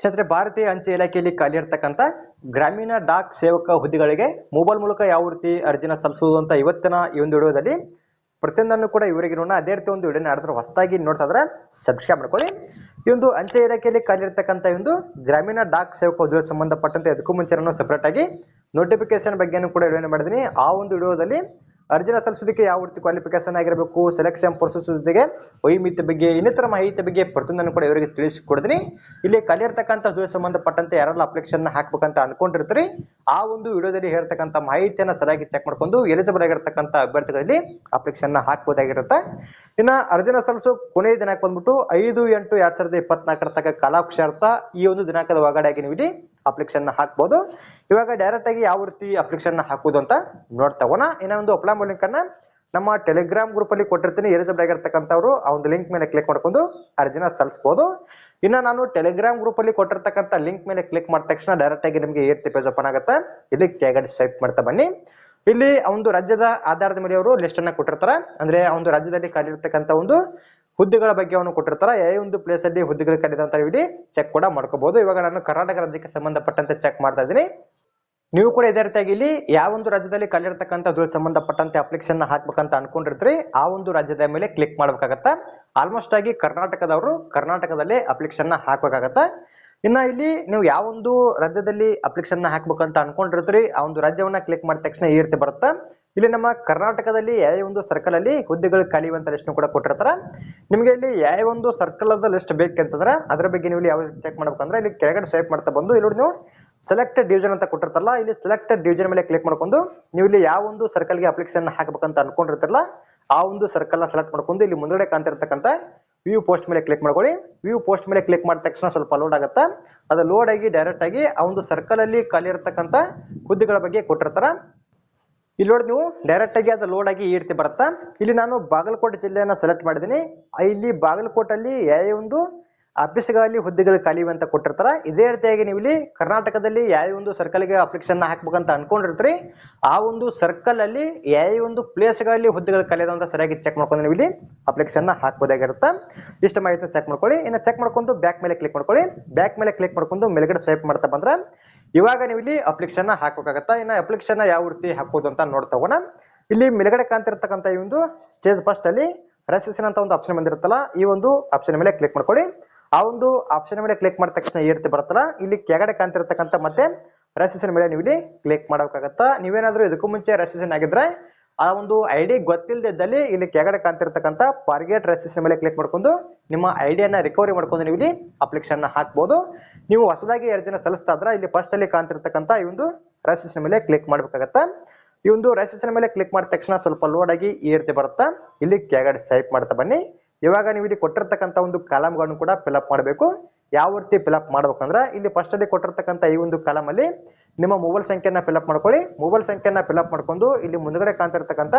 ಸ್ನೇಹಿತರೆ ಭಾರತೀಯ ಅಂಚೆ ಇಲಾಖೆಯಲ್ಲಿ ಖಾಲಿ ಇರ್ತಕ್ಕಂತ ಗ್ರಾಮೀಣ ಡಾಕ್ ಸೇವಕ ಹುದ್ದೆಗಳಿಗೆ ಮೊಬೈಲ್ ಮೂಲಕ ಯಾವ ರೀತಿ ಅರ್ಜಿನ ಸಲ್ಲಿಸುವುದು ಅಂತ ಇವತ್ತಿನ ಈ ಒಂದು ವಿಡಿಯೋದಲ್ಲಿ ಪ್ರತಿಯೊಂದನ್ನು ಕೂಡ ಇವರಿಗೆ ನೋಡೋಣ. ಅದೇ ರೀತಿ ಒಂದು ವಿಡಿಯೋನ ಆಡಿದ್ರೆ ಹೊಸದಾಗಿ ನೋಡ್ತಾ ಇದ್ರೆ ಸಬ್ಸ್ಕ್ರೈಬ್ ಮಾಡ್ಕೊಳ್ಳಿ. ಈ ಒಂದು ಅಂಚೆ ಇಲಾಖೆಯಲ್ಲಿ ಖಾಲಿ ಇರ್ತಕ್ಕಂತ ಈ ಒಂದು ಗ್ರಾಮೀಣ ಡಾಕ್ ಸೇವಕ ಹುದ್ದೆಗೆ ಸಂಬಂಧಪಟ್ಟಂತೆ ಅದಕ್ಕೂ ಮುಂಚೆ ನಾನು ಸೆಪರೇಟ್ ಆಗಿ ನೋಟಿಫಿಕೇಶನ್ ಬಗ್ಗೆನೂ ಕೂಡ ವಿಡಿಯೋನ ಮಾಡಿದ್ದೀನಿ. ಆ ಒಂದು ವಿಡಿಯೋದಲ್ಲಿ ಅರ್ಜಿನ ಸಲ್ಲಿಸೋದಕ್ಕೆ ಯಾವ ರೀತಿ ಕ್ವಾಲಿಫಿಕೇಶನ್ ಆಗಿರಬೇಕು ಸೆಲೆಕ್ಷನ್ ಪ್ರೊಸೆಸ್ ಜೊತೆಗೆ ವೈಮಿತ್ಯ ಬಗ್ಗೆ, ಇನ್ನಿತರ ಮಾಹಿತಿ ಬಗ್ಗೆ ಪ್ರತಿಯೊಂದನ್ನು ಕೂಡ ಇವರಿಗೆ ತಿಳಿಸಿಕೊಡ್ತೀನಿ. ಇಲ್ಲಿ ಕಲಿಯರ್ತಕ್ಕಂಥ ಸಂಬಂಧಪಟ್ಟಂತೆ ಯಾರೆಲ್ಲ ಅಪ್ಲಿಕೇಶನ್ ಹಾಕ್ಬೇಕಂತ ಅನ್ಕೊಂಡಿರ್ತೀರಿ ಆ ಒಂದು ವಿಡಿಯೋದಲ್ಲಿ ಹೇಳ್ತಕ್ಕಂಥ ಮಾಹಿತಿಯನ್ನ ಸರಿಯಾಗಿ ಚೆಕ್ ಮಾಡ್ಕೊಂಡು ಎಲಿಜಿಬಲ್ ಆಗಿರ್ತಕ್ಕಂಥ ಅಭ್ಯರ್ಥಿಗಳಲ್ಲಿ ಅಪ್ಲಿಕೇಶನ್ ಹಾಕ್ಬೋದಾಗಿರುತ್ತೆ. ಇನ್ನ ಅರ್ಜಿನ ಸಲ್ಲಿಸು ಕೊನೆಯ ದಿನಾಂಕ ಬಂದ್ಬಿಟ್ಟು ಐದು, ಎಂಟು ಎರಡ್ ಸಾವಿರದ ಇಪ್ಪತ್ನಾಲ್ಕರ ತನಕ ಕಾಲಾಕ್ಷಾರ್ಥ ಈ ಒಂದು ದಿನಾಂಕದ ಒಳಗಡೆಯಾಗಿ ನೀವು ಇಲ್ಲಿ ಅಪ್ಲಿಕೇಶನ್ ಹಾಕ್ಬೋದು. ಇವಾಗ ಡೈರೆಕ್ಟ್ ಆಗಿ ಯಾವ ರೀತಿ ಅಪ್ಲಿಕೇಶನ್ ಹಾಕುವುದು ಅಂತ ನೋಡ್ತಾ ಹೋಗೋಣ. ಇನ್ನೊಂದು ಅಪ್ಲೈ ಲಿಂಕ್ ನಮ್ಮ ಟೆಲಿಗ್ರಾಮ್ ಗ್ರೂಪ್ ಅಲ್ಲಿ ಕೊಟ್ಟಿರ್ತೀನಿ ಎಲಿಜಿಬಲ್ ಆಗಿರ್ತಕ್ಕಂಥವ್ರು, ಆ ಒಂದು ಲಿಂಕ್ ಮೇಲೆ ಕ್ಲಿಕ್ ಮಾಡ್ಕೊಂಡು ಅರ್ಜಿನ ಸಲ್ಲಿಸಬಹುದು ಇನ್ನ ನಾನು ಟೆಲಿಗ್ರಾಮ್ ಗ್ರೂಪ್ ಅಲ್ಲಿ ಕೊಟ್ಟಿರ್ತಕ್ಕಂಥ ಲಿಂಕ್ ಮೇಲೆ ಕ್ಲಿಕ್ ಮಾಡಿದ ತಕ್ಷಣ ಡೈರೆಕ್ಟ್ ಆಗಿ ನಿಮಗೆ ಏಟ್ ಪೇಜ್ ಓಪನ್ ಆಗುತ್ತೆ. ಇಲ್ಲಿ ಕೆಳಗಡೆ ಸ್ಟೈಪ್ ಮಾಡ್ತಾ ಬನ್ನಿ. ಇಲ್ಲಿ ಒಂದು ರಾಜ್ಯದ ಆಧಾರದ ಮೇಲೆ ಅವರು ಲಿಸ್ಟ್ ಅನ್ನ ಕೊಟ್ಟಿರ್ತಾರೆ. ಅಂದ್ರೆ ಒಂದು ರಾಜ್ಯದಲ್ಲಿ ಕಂಡಿರ್ತಕ್ಕಂಥ ಒಂದು ಹುದ್ದೆಗಳ ಬಗ್ಗೆ ಅವನು ಕೊಟ್ಟಿರ್ತಾರೆ. ಯಾವ ಒಂದು ಪ್ಲೇಸ್ ಅಲ್ಲಿ ಹುದ್ದೆಗಳು ಅಂತ ಇಲ್ಲಿ ಚೆಕ್ ಕೂಡ ಮಾಡ್ಕೋಬಹುದು ಇವಾಗ ನಾನು ಕರ್ನಾಟಕ ರಾಜ್ಯಕ್ಕೆ ಸಂಬಂಧಪಟ್ಟಂತೆ ಚೆಕ್ ಮಾಡ್ತಾ ಇದ್ದೀನಿ. ನೀವು ಕೂಡ ಇದೇ ರೀತಿಯಾಗಿ ಇಲ್ಲಿ ಯಾವ ಒಂದು ರಾಜ್ಯದಲ್ಲಿ ಅದ್ರಲ್ಲಿ ಹುದ್ದೆಗೆ ಸಂಬಂಧಪಟ್ಟಂತೆ ಅಪ್ಲಿಕೇಶನ್ ಹಾಕ್ಬೇಕಂತ ಅನ್ಕೊಂಡಿರ್ತೀರಿ, ಆ ಒಂದು ರಾಜ್ಯದ ಮೇಲೆ ಕ್ಲಿಕ್ ಮಾಡ್ಬೇಕಾಗತ್ತ? ಆಲ್ಮೋಸ್ಟ್ ಆಗಿ ಕರ್ನಾಟಕದವರು ಕರ್ನಾಟಕದಲ್ಲಿ ಅಪ್ಲಿಕೇಶನ್ ಹಾಕ್ಬೇಕಾಗತ್ತ? ಇನ್ನ ಇಲ್ಲಿ ನೀವು ಯಾವ ಒಂದು ರಾಜ್ಯದಲ್ಲಿ ಅಪ್ಲಿಕೇಶನ್ ಹಾಕ್ಬೇಕಂತ ಅನ್ಕೊಂಡಿರ್ತೀರಿ, ಆ ಒಂದು ರಾಜ್ಯವನ್ನ ಕ್ಲಿಕ್ ಮಾಡಿದ ತಕ್ಷಣ ಈ ರೀತಿ ಬರುತ್ತಾ? ಇಲ್ಲಿ ನಮ್ಮ ಕರ್ನಾಟಕದಲ್ಲಿ ಯಾವ ಒಂದು ಸರ್ಕಲ್ ಅಲ್ಲಿ ಹುದ್ದೆಗಳು ಖಾಲಿ ಅಂತ ಲಿಸ್ಟ್ ಕೂಡ ಕೊಟ್ಟಿರ್ತಾರ. ನಿಮಗೆ ಇಲ್ಲಿ ಯಾವ ಒಂದು ಸರ್ಕಲ್ ಅದ ಲಿಸ್ಟ್ ಬೇಕಂತಂದ್ರೆ ಅದ್ರ ಬಗ್ಗೆ ನೀವು ಯಾವ ಚೆಕ್ ಮಾಡ್ಬೇಕಂದ್ರೆ ಇಲ್ಲಿ ಕೆಳಗಡೆ ಸ್ವೈಪ್ ಮಾಡ್ತಾ ಬಂದು ಇಲ್ಲಿ ನೀವು ಸೆಲೆಕ್ಟೆಡ್ ಡಿವಿಜನ್ ಅಂತ ಕೊಟ್ಟಿರ್ತಾರಲ್ಲ, ಇಲ್ಲಿ ಸೆಲೆಕ್ಟೆಡ್ ಡಿವಿಜನ್ ಮೇಲೆ ಕ್ಲಿಕ್ ಮಾಡ್ಕೊಂಡು ನೀವು ಇಲ್ಲಿ ಯಾವ ಒಂದು ಸರ್ಕಲ್ಗೆ ಅಪ್ಲಿಕೇಶನ್ ಹಾಕಬೇಕಂತ ಅನ್ಕೊಂಡಿರ್ತಾರಲ್ಲ, ಆ ಒಂದು ಸರ್ಕಲ್ನ ಸೆಲೆಕ್ಟ್ ಮಾಡ್ಕೊಂಡು ಇಲ್ಲಿ ಮುಂದ್ಗಡೆ ಕಾಣ್ತಿರ್ತಕ್ಕಂಥ ವ್ಯೂ ಪೋಸ್ಟ್ ಮೇಲೆ ಕ್ಲಿಕ್ ಮಾಡ್ಕೊಳ್ಳಿ. ವ್ಯೂ ಪೋಸ್ಟ್ ಮೇಲೆ ಕ್ಲಿಕ್ ಮಾಡಿದ ತಕ್ಷಣ ಸ್ವಲ್ಪ ಲೋಡ್ ಆಗುತ್ತೆ. ಅದು ಲೋಡ್ ಆಗಿ ಡೈರೆಕ್ಟ್ ಆಗಿ ಆ ಒಂದು ಸರ್ಕಲ್ ಅಲ್ಲಿ ಖಾಲಿ ಇರತಕ್ಕಂಥ ಹುದ್ದೆಗಳ ಬಗ್ಗೆ ಕೊಟ್ಟಿರ್ತಾರ. ಇಲ್ಲಿ ನೋಡಿ ನೀವು ಡೈರೆಕ್ಟ್ ಆಗಿ ಅದು ಲೋಡ್ ಆಗಿ ಈ ರೀತಿ ಬರುತ್ತಾ? ಇಲ್ಲಿ ನಾನು ಬಾಗಲಕೋಟೆ ಜಿಲ್ಲೆಯನ್ನ ಸೆಲೆಕ್ಟ್ ಮಾಡಿದ್ದೀನಿ. ಇಲ್ಲಿ ಬಾಗಲಕೋಟಲ್ಲಿ ಯಾವ ಒಂದು ಆಫೀಸ್ಗಳಲ್ಲಿ ಹುದ್ದೆಗಳು ಖಾಲಿ ಇವೆ ಅಂತ ಕೊಟ್ಟಿರ್ತಾರೆ. ಇದೇ ರೀತಿಯಾಗಿ ನೀವು ಇಲ್ಲಿ ಕರ್ನಾಟಕದಲ್ಲಿ ಯಾವ ಒಂದು ಸರ್ಕಲ್ಗೆ ಅಪ್ಲಿಕೇಶನ್ ಹಾಕ್ಬೇಕಂತ ಅನ್ಕೊಂಡಿರ್ತೀರಿ, ಆ ಒಂದು ಸರ್ಕಲ್ ಅಲ್ಲಿ ಯಾವ ಒಂದು ಪ್ಲೇಸ್ಗಳಲ್ಲಿ ಹುದ್ದೆಗಳು ಖಾಲಿ ಅಂತ ಸರಿಯಾಗಿ ಚೆಕ್ ಮಾಡ್ಕೊಂಡು ನೀವು ಇಲ್ಲಿ ಅಪ್ಲಿಕೇಶನ್ ಹಾಕ್ಬೋದಾಗಿರುತ್ತೆ. ಇಷ್ಟು ಮಾಹಿತಿ ಚೆಕ್ ಮಾಡ್ಕೊಳ್ಳಿ. ಇನ್ನು ಚೆಕ್ ಮಾಡ್ಕೊಂಡು ಬ್ಯಾಕ್ ಮೇಲೆ ಕ್ಲಿಕ್ ಮಾಡ್ಕೊಳ್ಳಿ. ಬ್ಯಾಕ್ ಮೇಲೆ ಕ್ಲಿಕ್ ಮಾಡ್ಕೊಂಡು ಮೇಲ್ಗಡೆ ಸ್ವೈಪ್ ಮಾಡ್ತಾ ಬಂದ್ರೆ, ಇವಾಗ ನೀವು ಅಪ್ಲಿಕೇಶನ್ ಹಾಕ್ಬೇಕಾಗತ್ತಾ? ಇನ್ನು ಅಪ್ಲಿಕೇಶನ್ ಯಾವ ರೀತಿ ಹಾಕೋದು ಅಂತ ನೋಡ್ತಾವಣ ಇಲ್ಲಿ ಮೇಲ್ಗಡೆ ಕಾಣ್ತಿರ್ತಕ್ಕಂಥ ಈ ಒಂದು ಸ್ಟೇಜ್ ಫಸ್ಟ್ ಅಲ್ಲಿ ರಿಜಿಸ್ಟ್ರೇಷನ್ ಅಂತ ಒಂದು ಆಪ್ಷನ್ ಬಂದಿರುತ್ತಲ್ಲ, ಈ ಒಂದು ಆಪ್ಷನ್ ಮೇಲೆ ಕ್ಲಿಕ್ ಮಾಡ್ಕೊಳ್ಳಿ. ಆ ಒಂದು ಆಪ್ಷನ್ ಮೇಲೆ ಕ್ಲಿಕ್ ಮಾಡಿದ ತಕ್ಷಣ ಈ ರೀತಿ ಬರುತ್ತಲ್ಲ? ಇಲ್ಲಿ ಕೆಳಗಡೆ ಕಾಣ್ತಿರ್ತಕ್ಕಂಥ ಮತ್ತೆ ರಿಜಿಸ್ಟ್ರೇಷನ್ ಮೇಲೆ ನೀವು ಇಲ್ಲಿ ಕ್ಲಿಕ್ ಮಾಡಬೇಕಾಗತ್ತಾ? ನೀವೇನಾದ್ರೂ ಇದಕ್ಕೂ ಮುಂಚೆ ರಿಜಿಸ್ಟ್ರೇಷನ್ ಆಗಿದ್ರೆ ಆ ಒಂದು ಐ ಡಿ ಗೊತ್ತಿಲ್ಲದಿದ್ದಲ್ಲಿ ಇಲ್ಲಿ ಕೆಳಗಡೆ ಕಾಣ್ತಿರ್ತಕ್ಕಂಥ ಫಾರ್ಗೆಟ್ ರಿಜಿಸ್ಟ್ರೇಷನ್ ಮೇಲೆ ಕ್ಲಿಕ್ ಮಾಡ್ಕೊಂಡು ನಿಮ್ಮ ಐಡಿಯನ್ನ ರಿಕವರಿ ಮಾಡ್ಕೊಂಡು ನೀವು ಇಲ್ಲಿ ಅಪ್ಲಿಕೇಶನ್ ಹಾಕ್ಬೋದು. ನೀವು ಹೊಸದಾಗಿ ಅರ್ಜಿನ ಸಲ್ಲಿಸ್ತಾ ಇದ್ರೆ ಇಲ್ಲಿ ಫಸ್ಟ್ ಅಲ್ಲಿ ಕಾಣ್ತಿರ್ತಕ್ಕಂಥ ಈ ಒಂದು ರಿಜಿಸ್ಟ್ರೇಷನ್ ಮೇಲೆ ಕ್ಲಿಕ್ ಮಾಡ್ಬೇಕಾಗತ್ತಾ? ಈ ಒಂದು ರಿಜಿಸ್ಟ್ರೇಷನ್ ಮೇಲೆ ಕ್ಲಿಕ್ ಮಾಡಿದ ತಕ್ಷಣ ಸ್ವಲ್ಪ ಲೋಡ್ ಆಗಿ ಈ ರೀತಿ ಬರುತ್ತಾ? ಇಲ್ಲಿ ಕೆಳಗಡೆ ಟೈಪ್ ಮಾಡ್ತಾ ಬನ್ನಿ. ಇವಾಗ ನೀವು ಇಲ್ಲಿ ಕೊಟ್ಟಿರ್ತಕ್ಕಂಥ ಒಂದು ಕಾಲಮ್ಗಳನ್ನು ಕೂಡ ಫಿಲ್ಅಪ್ ಮಾಡಬೇಕು. ಯಾವ ರೀತಿ ಮಾಡಬೇಕು ಅಂದ್ರೆ ಇಲ್ಲಿ ಫಸ್ಟ್ ಅಲ್ಲಿ ಕೊಟ್ಟಿರ್ತಕ್ಕಂಥ ಈ ಒಂದು ಕಾಲಮ್ ಅಲ್ಲಿ ನಿಮ್ಮ ಮೊಬೈಲ್ ಸಂಖ್ಯೆನ ಫಿಲ್ಅಪ್ ಮಾಡ್ಕೊಳ್ಳಿ. ಮೊಬೈಲ್ ಸಂಖ್ಯೆನ ಫಿಲ್ಅಪ್ ಮಾಡ್ಕೊಂಡು ಇಲ್ಲಿ ಮುಂದ್ಗಡೆ ಕಾಣ್ತಿರ್ತಕ್ಕಂಥ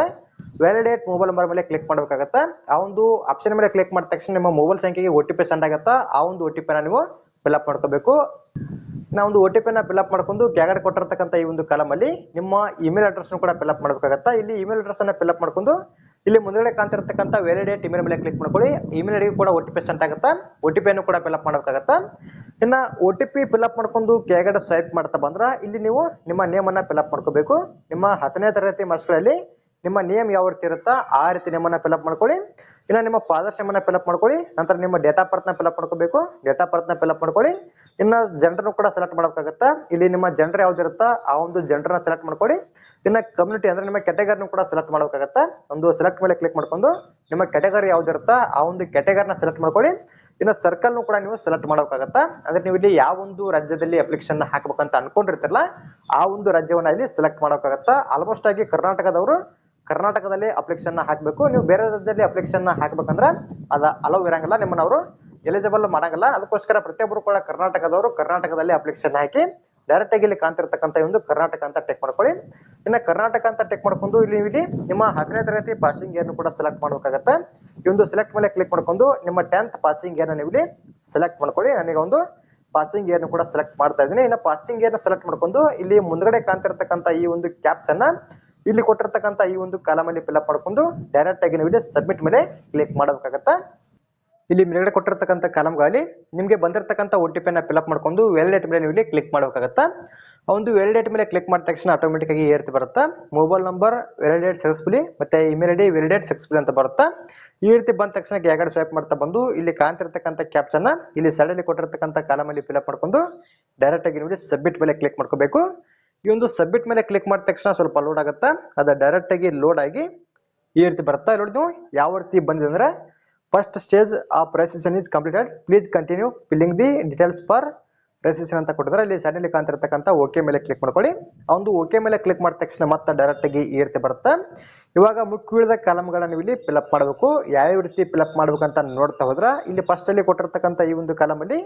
ವ್ಯಾಲಿಡೇಟ್ ಮೊಬೈಲ್ ನಂಬರ್ ಮೇಲೆ ಕ್ಲಿಕ್ ಮಾಡ್ಬೇಕಾಗತ್ತಾ. ಆ ಒಂದು ಆಪ್ಷನ್ ಮೇಲೆ ಕ್ಲಿಕ್ ಮಾಡಿದ ತಕ್ಷಣ ನಿಮ್ಮ ಮೊಬೈಲ್ ಸಂಖ್ಯೆಗೆ ಒ ಟಿ ಪಿ ಸೆಂಡ್ ಆಗತ್ತಾ? ಆ ಒಂದು ಒ ಟಿ ಪಿನ ನೀವು ಫಿಲ್ಅಪ್ ಮಾಡ್ಕೋಬೇಕು. ನಾವು ಒಂದು ಒ ಟಿ ಪಿನ ಫಿಲ್ಅಪ್ ಮಾಡ್ಕೊಂಡು ಕೆಳಗಡೆ ಕೊಟ್ಟಿರ್ತಕ್ಕಂಥ ಈ ಒಂದು ಕಾಲಮ್ ಅಲ್ಲಿ ನಿಮ್ಮ ಇಮೇಲ್ ಅಡ್ರೆಸ್ ಕೂಡ ಫಿಲ್ಅಪ್ ಮಾಡ್ಬೇಕಾಗತ್ತಾ? ಇಲ್ಲಿ ಇಮೇಲ್ ಅಡ್ರೆಸ್ ಅನ್ನ ಫಿಲ್ಅಪ್ ಮಾಡ್ಕೊಂಡು ಇಲ್ಲಿ ಮುಂದ್ಗಡೆ ಕಾಣ್ತಿರ್ತಕ್ಕಂಥ ವ್ಯಾಲಿಡೇಟ್ ಇಮೇಲ್ ಮೇಲೆ ಕ್ಲಿಕ್ ಮಾಡ್ಕೊಳ್ಳಿ. ಇಮೇಲ್ ಐಡಿ ಕೂಡ ಒ ಟಿ ಪಿ ಸೆಂಟ್ ಆಗುತ್ತೆ. ಒ ಟಿ ಪಿಯನ್ನು ಕೂಡ ಫಿಲ್ಅಪ್ ಮಾಡಬೇಕಾಗತ್ತೆ. ಇನ್ನ ಒ ಟಿ ಪಿ ಫಿಲ್ಅಪ್ ಮಾಡ್ಕೊಂಡು ಕೆಳಗಡೆ ಸ್ವೈಪ್ ಮಾಡ್ತಾ ಬಂದ್ರೆ ಇಲ್ಲಿ ನೀವು ನಿಮ್ಮ ನೇಮನ್ನು ಫಿಲ್ಅಪ್ ಮಾಡ್ಕೋಬೇಕು. ನಿಮ್ಮ ಹತ್ತನೇ ತರಗತಿ ಮಾರ್ಕ್ಸ್ಗಳಲ್ಲಿ ನಿಮ್ಮ ನೇಮ್ ಯಾವ ರೀತಿ ಇರುತ್ತಾ ಆ ರೀತಿ ನೇಮನ್ನ ಫಿಲ್ಅಪ್ ಮಾಡ್ಕೊಳ್ಳಿ. ಇನ್ನು ನಿಮ್ಮ ಫಾದರ್ಸ್ ನೇಮನ್ನ ಫಿಲ್ಅಪ್ ಮಾಡ್ಕೊಳ್ಳಿ, ನಂತರ ನಿಮ್ಮ ಡೇಟ್ ಆಫ್ನ ಫಿಲ್ಅಪ್ ಮಾಡ್ಕೋಬೇಕು. ಡೇಟ್ ಆಫ್ ಬರ್ತ್ನ ಫಿಲ್ಅಪ್ ಮಾಡ್ಕೊಳ್ಳಿ. ಇನ್ನ ಜನರನ್ನು ಕೂಡ ಸೆಲೆಕ್ಟ್ ಮಾಡ್ಬೇಕಾಗತ್ತಾ ಇಲ್ಲಿ ನಿಮ್ಮ ಜೆಂಡರ್ ಯಾವ್ದು ಇರುತ್ತಾ ಆ ಒಂದು ಜನರನ್ನ ಸೆಲೆಕ್ಟ್ ಮಾಡ್ಕೊಳ್ಳಿ. ಇನ್ನ ಕಮ್ಯುನಿಟಿ ಅಂದ್ರೆ ನಿಮ್ಮ ಕ್ಯಾಟಗರಿನೂ ಕೂಡ ಸೆಲೆಕ್ಟ್ ಮಾಡಬೇಕಾಗತ್ತೆ ಒಂದು ಸೆಲೆಕ್ಟ್ ಮೇಲೆ ಕ್ಲಿಕ್ ಮಾಡ್ಕೊಂಡು, ನಿಮ್ಮ ಕ್ಯಾಟಗರಿ ಯಾವ್ದು ಇರುತ್ತಾ ಆ ಒಂದು ಕ್ಯಾಟಗರಿನ ಸೆಲೆಕ್ಟ್ ಮಾಡ್ಕೊಳ್ಳಿ. ಇನ್ನು ಸರ್ಕಲ್ನು ಕೂಡ ನೀವು ಸೆಲೆಕ್ಟ್ ಮಾಡ್ಬೇಕಾಗತ್ತಾ ಅಂದ್ರೆ ನೀವು ಇಲ್ಲಿ ಯಾವ ಒಂದು ರಾಜ್ಯದಲ್ಲಿ ಅಪ್ಲಿಕೇಶನ್ ಹಾಕ್ಬೇಕಂತ ಅನ್ಕೊಂಡಿರ್ತಿರಲ್ಲ, ಆ ಒಂದು ರಾಜ್ಯವನ್ನ ಇಲ್ಲಿ ಸೆಲೆಕ್ಟ್ ಮಾಡಬೇಕಾಗತ್ತೆ ಆಲ್ಮೋಸ್ಟ್ ಆಗಿ ಕರ್ನಾಟಕದವರು ಕರ್ನಾಟಕದಲ್ಲಿ ಅಪ್ಲಿಕೇಶನ್ ಹಾಕಬೇಕು. ನೀವು ಬೇರೆ ರಾಜ್ಯದಲ್ಲಿ ಅಪ್ಲಿಕೇಶನ್ ಹಾಕ್ಬೇಕಂದ್ರೆ ಅದ ಅಲೋ ಇರಂಗಿಲ್ಲ ನಿಮ್ಮನ್ನ ಅವರು ಎಲಿಜಿಬಲ್ ಮಾಡಂಗಿಲ್ಲ. ಅದಕ್ಕೋಸ್ಕರ ಪ್ರತಿಯೊಬ್ಬರು ಕೂಡ ಕರ್ನಾಟಕದವರು ಕರ್ನಾಟಕದಲ್ಲಿ ಅಪ್ಲಿಕೇಶನ್ ಹಾಕಿ ಡೈರೆಕ್ಟ್ ಆಗಿ ಇಲ್ಲಿ ಕಾಣ್ತಿರ್ತಕ್ಕಂಥ ಒಂದು ಕರ್ನಾಟಕ ಅಂತ ಟೆಕ್ ಮಾಡ್ಕೊಳ್ಳಿ. ಇನ್ನ ಕರ್ನಾಟಕ ಅಂತ ಟೆಕ್ ಮಾಡ್ಕೊಂಡು ಇಲ್ಲಿ ಇಲ್ಲಿ ನಿಮ್ಮ ಹತ್ತನೇ ತರಗತಿ ಪಾಸಿಂಗ್ ಏನು ಕೂಡ ಸೆಲೆಕ್ಟ್ ಮಾಡ್ಬೇಕಾಗತ್ತೆ. ಈ ಒಂದು ಸೆಲೆಕ್ಟ್ ಮೇಲೆ ಕ್ಲಿಕ್ ಮಾಡ್ಕೊಂಡು ನಿಮ್ಮ ಟೆಂತ್ ಪಾಸಿಂಗ್ ಇಯರ್ನ ನೀವು ಇಲ್ಲಿ ಸೆಲೆಕ್ಟ್ ಮಾಡ್ಕೊಳ್ಳಿ. ನನಗೆ ಒಂದು ಪಾಸಿಂಗ್ ಇಯರ್ನು ಕೂಡ ಸೆಲೆಕ್ಟ್ ಮಾಡ್ತಾ ಇದ್ದೀನಿ. ಇನ್ನು ಪಾಸಿಂಗ್ ಇಯರ್ ಸೆಲೆಕ್ಟ್ ಮಾಡ್ಕೊಂಡು ಇಲ್ಲಿ ಮುಂದ್ಗಡೆ ಕಾಣ್ತಿರ್ತಕ್ಕಂಥ ಈ ಒಂದು ಕ್ಯಾಪ್ಚನ್ನ ಇಲ್ಲಿ ಕೊಟ್ಟಿರ್ತಕ್ಕಂಥ ಈ ಒಂದು ಕಾಲಮಲ್ಲಿ ಫಿಲ್ಅಪ್ ಮಾಡ್ಕೊಂಡು ಡೈರೆಕ್ಟ್ ಆಗಿ ನೀವು ಸಬ್ಮಿಟ್ ಮೇಲೆ ಕ್ಲಿಕ್ ಮಾಡಬೇಕಾಗತ್ತೆ? ಇಲ್ಲಿ ಮೇಲ್ಗಡೆ ಕೊಟ್ಟಿರ್ತಕ್ಕಂಥ ಕಾಲಮ್ಗಳಲ್ಲಿ ನಿಮಗೆ ಬಂದಿರತಕ್ಕಂಥ ಒ ಟಿ ಪಿನ ಫಿಲ್ಅಪ್ ಮಾಡ್ಕೊಂಡು ವ್ಯಾಲಿಡೇಟ್ ಮೇಲೆ ನೀವು ಇಲ್ಲಿ ಕ್ಲಿಕ್ ಮಾಡಬೇಕಾಗತ್ತಾ? ಒಂದು ಡೇಟ್ ಮೇಲೆ ಕ್ಲಿಕ್ ಮಾಡಿದ ತಕ್ಷಣ ಆಟೋಮೆಟಿಕ್ ಆಗಿ ಏರ್ತಿ ಬರುತ್ತೆ? ಮೊಬೈಲ್ ನಂಬರ್ ವ್ಯಾಲಿಡೇಟ್ ಸಕ್ಸಸ್ಫುಲಿ ಮತ್ತೆ email ID D date successfully ಅಂತ ಬರುತ್ತೆ? ಈ ರೀತಿ ಬಂದ ತಕ್ಷಣ ಕೆಳಗಡೆ ಸ್ವೈಪ್ ಮಾಡ್ತಾ ಬಂದು ಇಲ್ಲಿ ಕಾಣ್ತಿರ್ತಕ್ಕಂಥ ಕ್ಯಾಪ್ಚನ್ನ ಇಲ್ಲಿ ಸೈಡ್ ಅಲ್ಲಿ ಕೊಟ್ಟಿರ್ತಕ್ಕಂಥ ಕಾಲಮಲ್ಲಿ ಫಿಲ್ಅಪ್ ಮಾಡ್ಕೊಂಡು ಡೈರೆಕ್ಟ್ ಆಗಿ ನೋಡಿ ಸಬ್ಮಿಟ್ ಮೇಲೆ ಕ್ಲಿಕ್ ಮಾಡ್ಕೋಬೇಕು. ಈ ಒಂದು ಸಬ್ಮಿಟ್ ಮೇಲೆ ಕ್ಲಿಕ್ ಮಾಡಿದ ತಕ್ಷಣ ಸ್ವಲ್ಪ ಲೋಡ್ ಆಗುತ್ತೆ? ಅದು ಡೈರೆಕ್ಟ್ ಆಗಿ ಲೋಡ್ ಆಗಿ ಈ ರೀತಿ ಬರುತ್ತಾ? ಇಲ್ಲಿ ನೋಡಿ ನೀವು ಯಾವ ರೀತಿ ಬಂದಿದೆ ಅಂದ್ರೆ first stage of registration is completed please continue filling the details for registration ಅಂತ ಕೊಟ್ಟಿದ್ರೆ ಇಲ್ಲಿ ಸೈಡಲ್ಲಿ ಕಾಣ್ತಿರ್ತಕ್ಕಂಥ ಓಕೆ ಮೇಲೆ ಕ್ಲಿಕ್ ಮಾಡ್ಕೊಳ್ಳಿ. ಒಂದು ಓಕೆ ಮೇಲೆ ಕ್ಲಿಕ್ ಮಾಡಿದ ತಕ್ಷಣ ಮತ್ತೆ ಡೈರೆಕ್ಟ್ ಆಗಿ ಈ ರೀತಿ ಬರುತ್ತೆ? ಇವಾಗ ಮುಖ್ಯವಿಳಿದ ಕಾಲಮ್ಗಳನ್ನ ನೀವು ಇಲ್ಲಿ ಫಿಲಪ್ ಮಾಡಬೇಕು. ಯಾವ ರೀತಿ ಫಿಲಪ್ ಮಾಡ್ಬೇಕಂತ ನೋಡ್ತಾ ಹೋದ್ರ, ಇಲ್ಲಿ ಫಸ್ಟ್ ಅಲ್ಲಿ ಕೊಟ್ಟಿರ್ತಕ್ಕಂಥ ಈ ಒಂದು ಕಾಲಮ್ ಅಲ್ಲಿ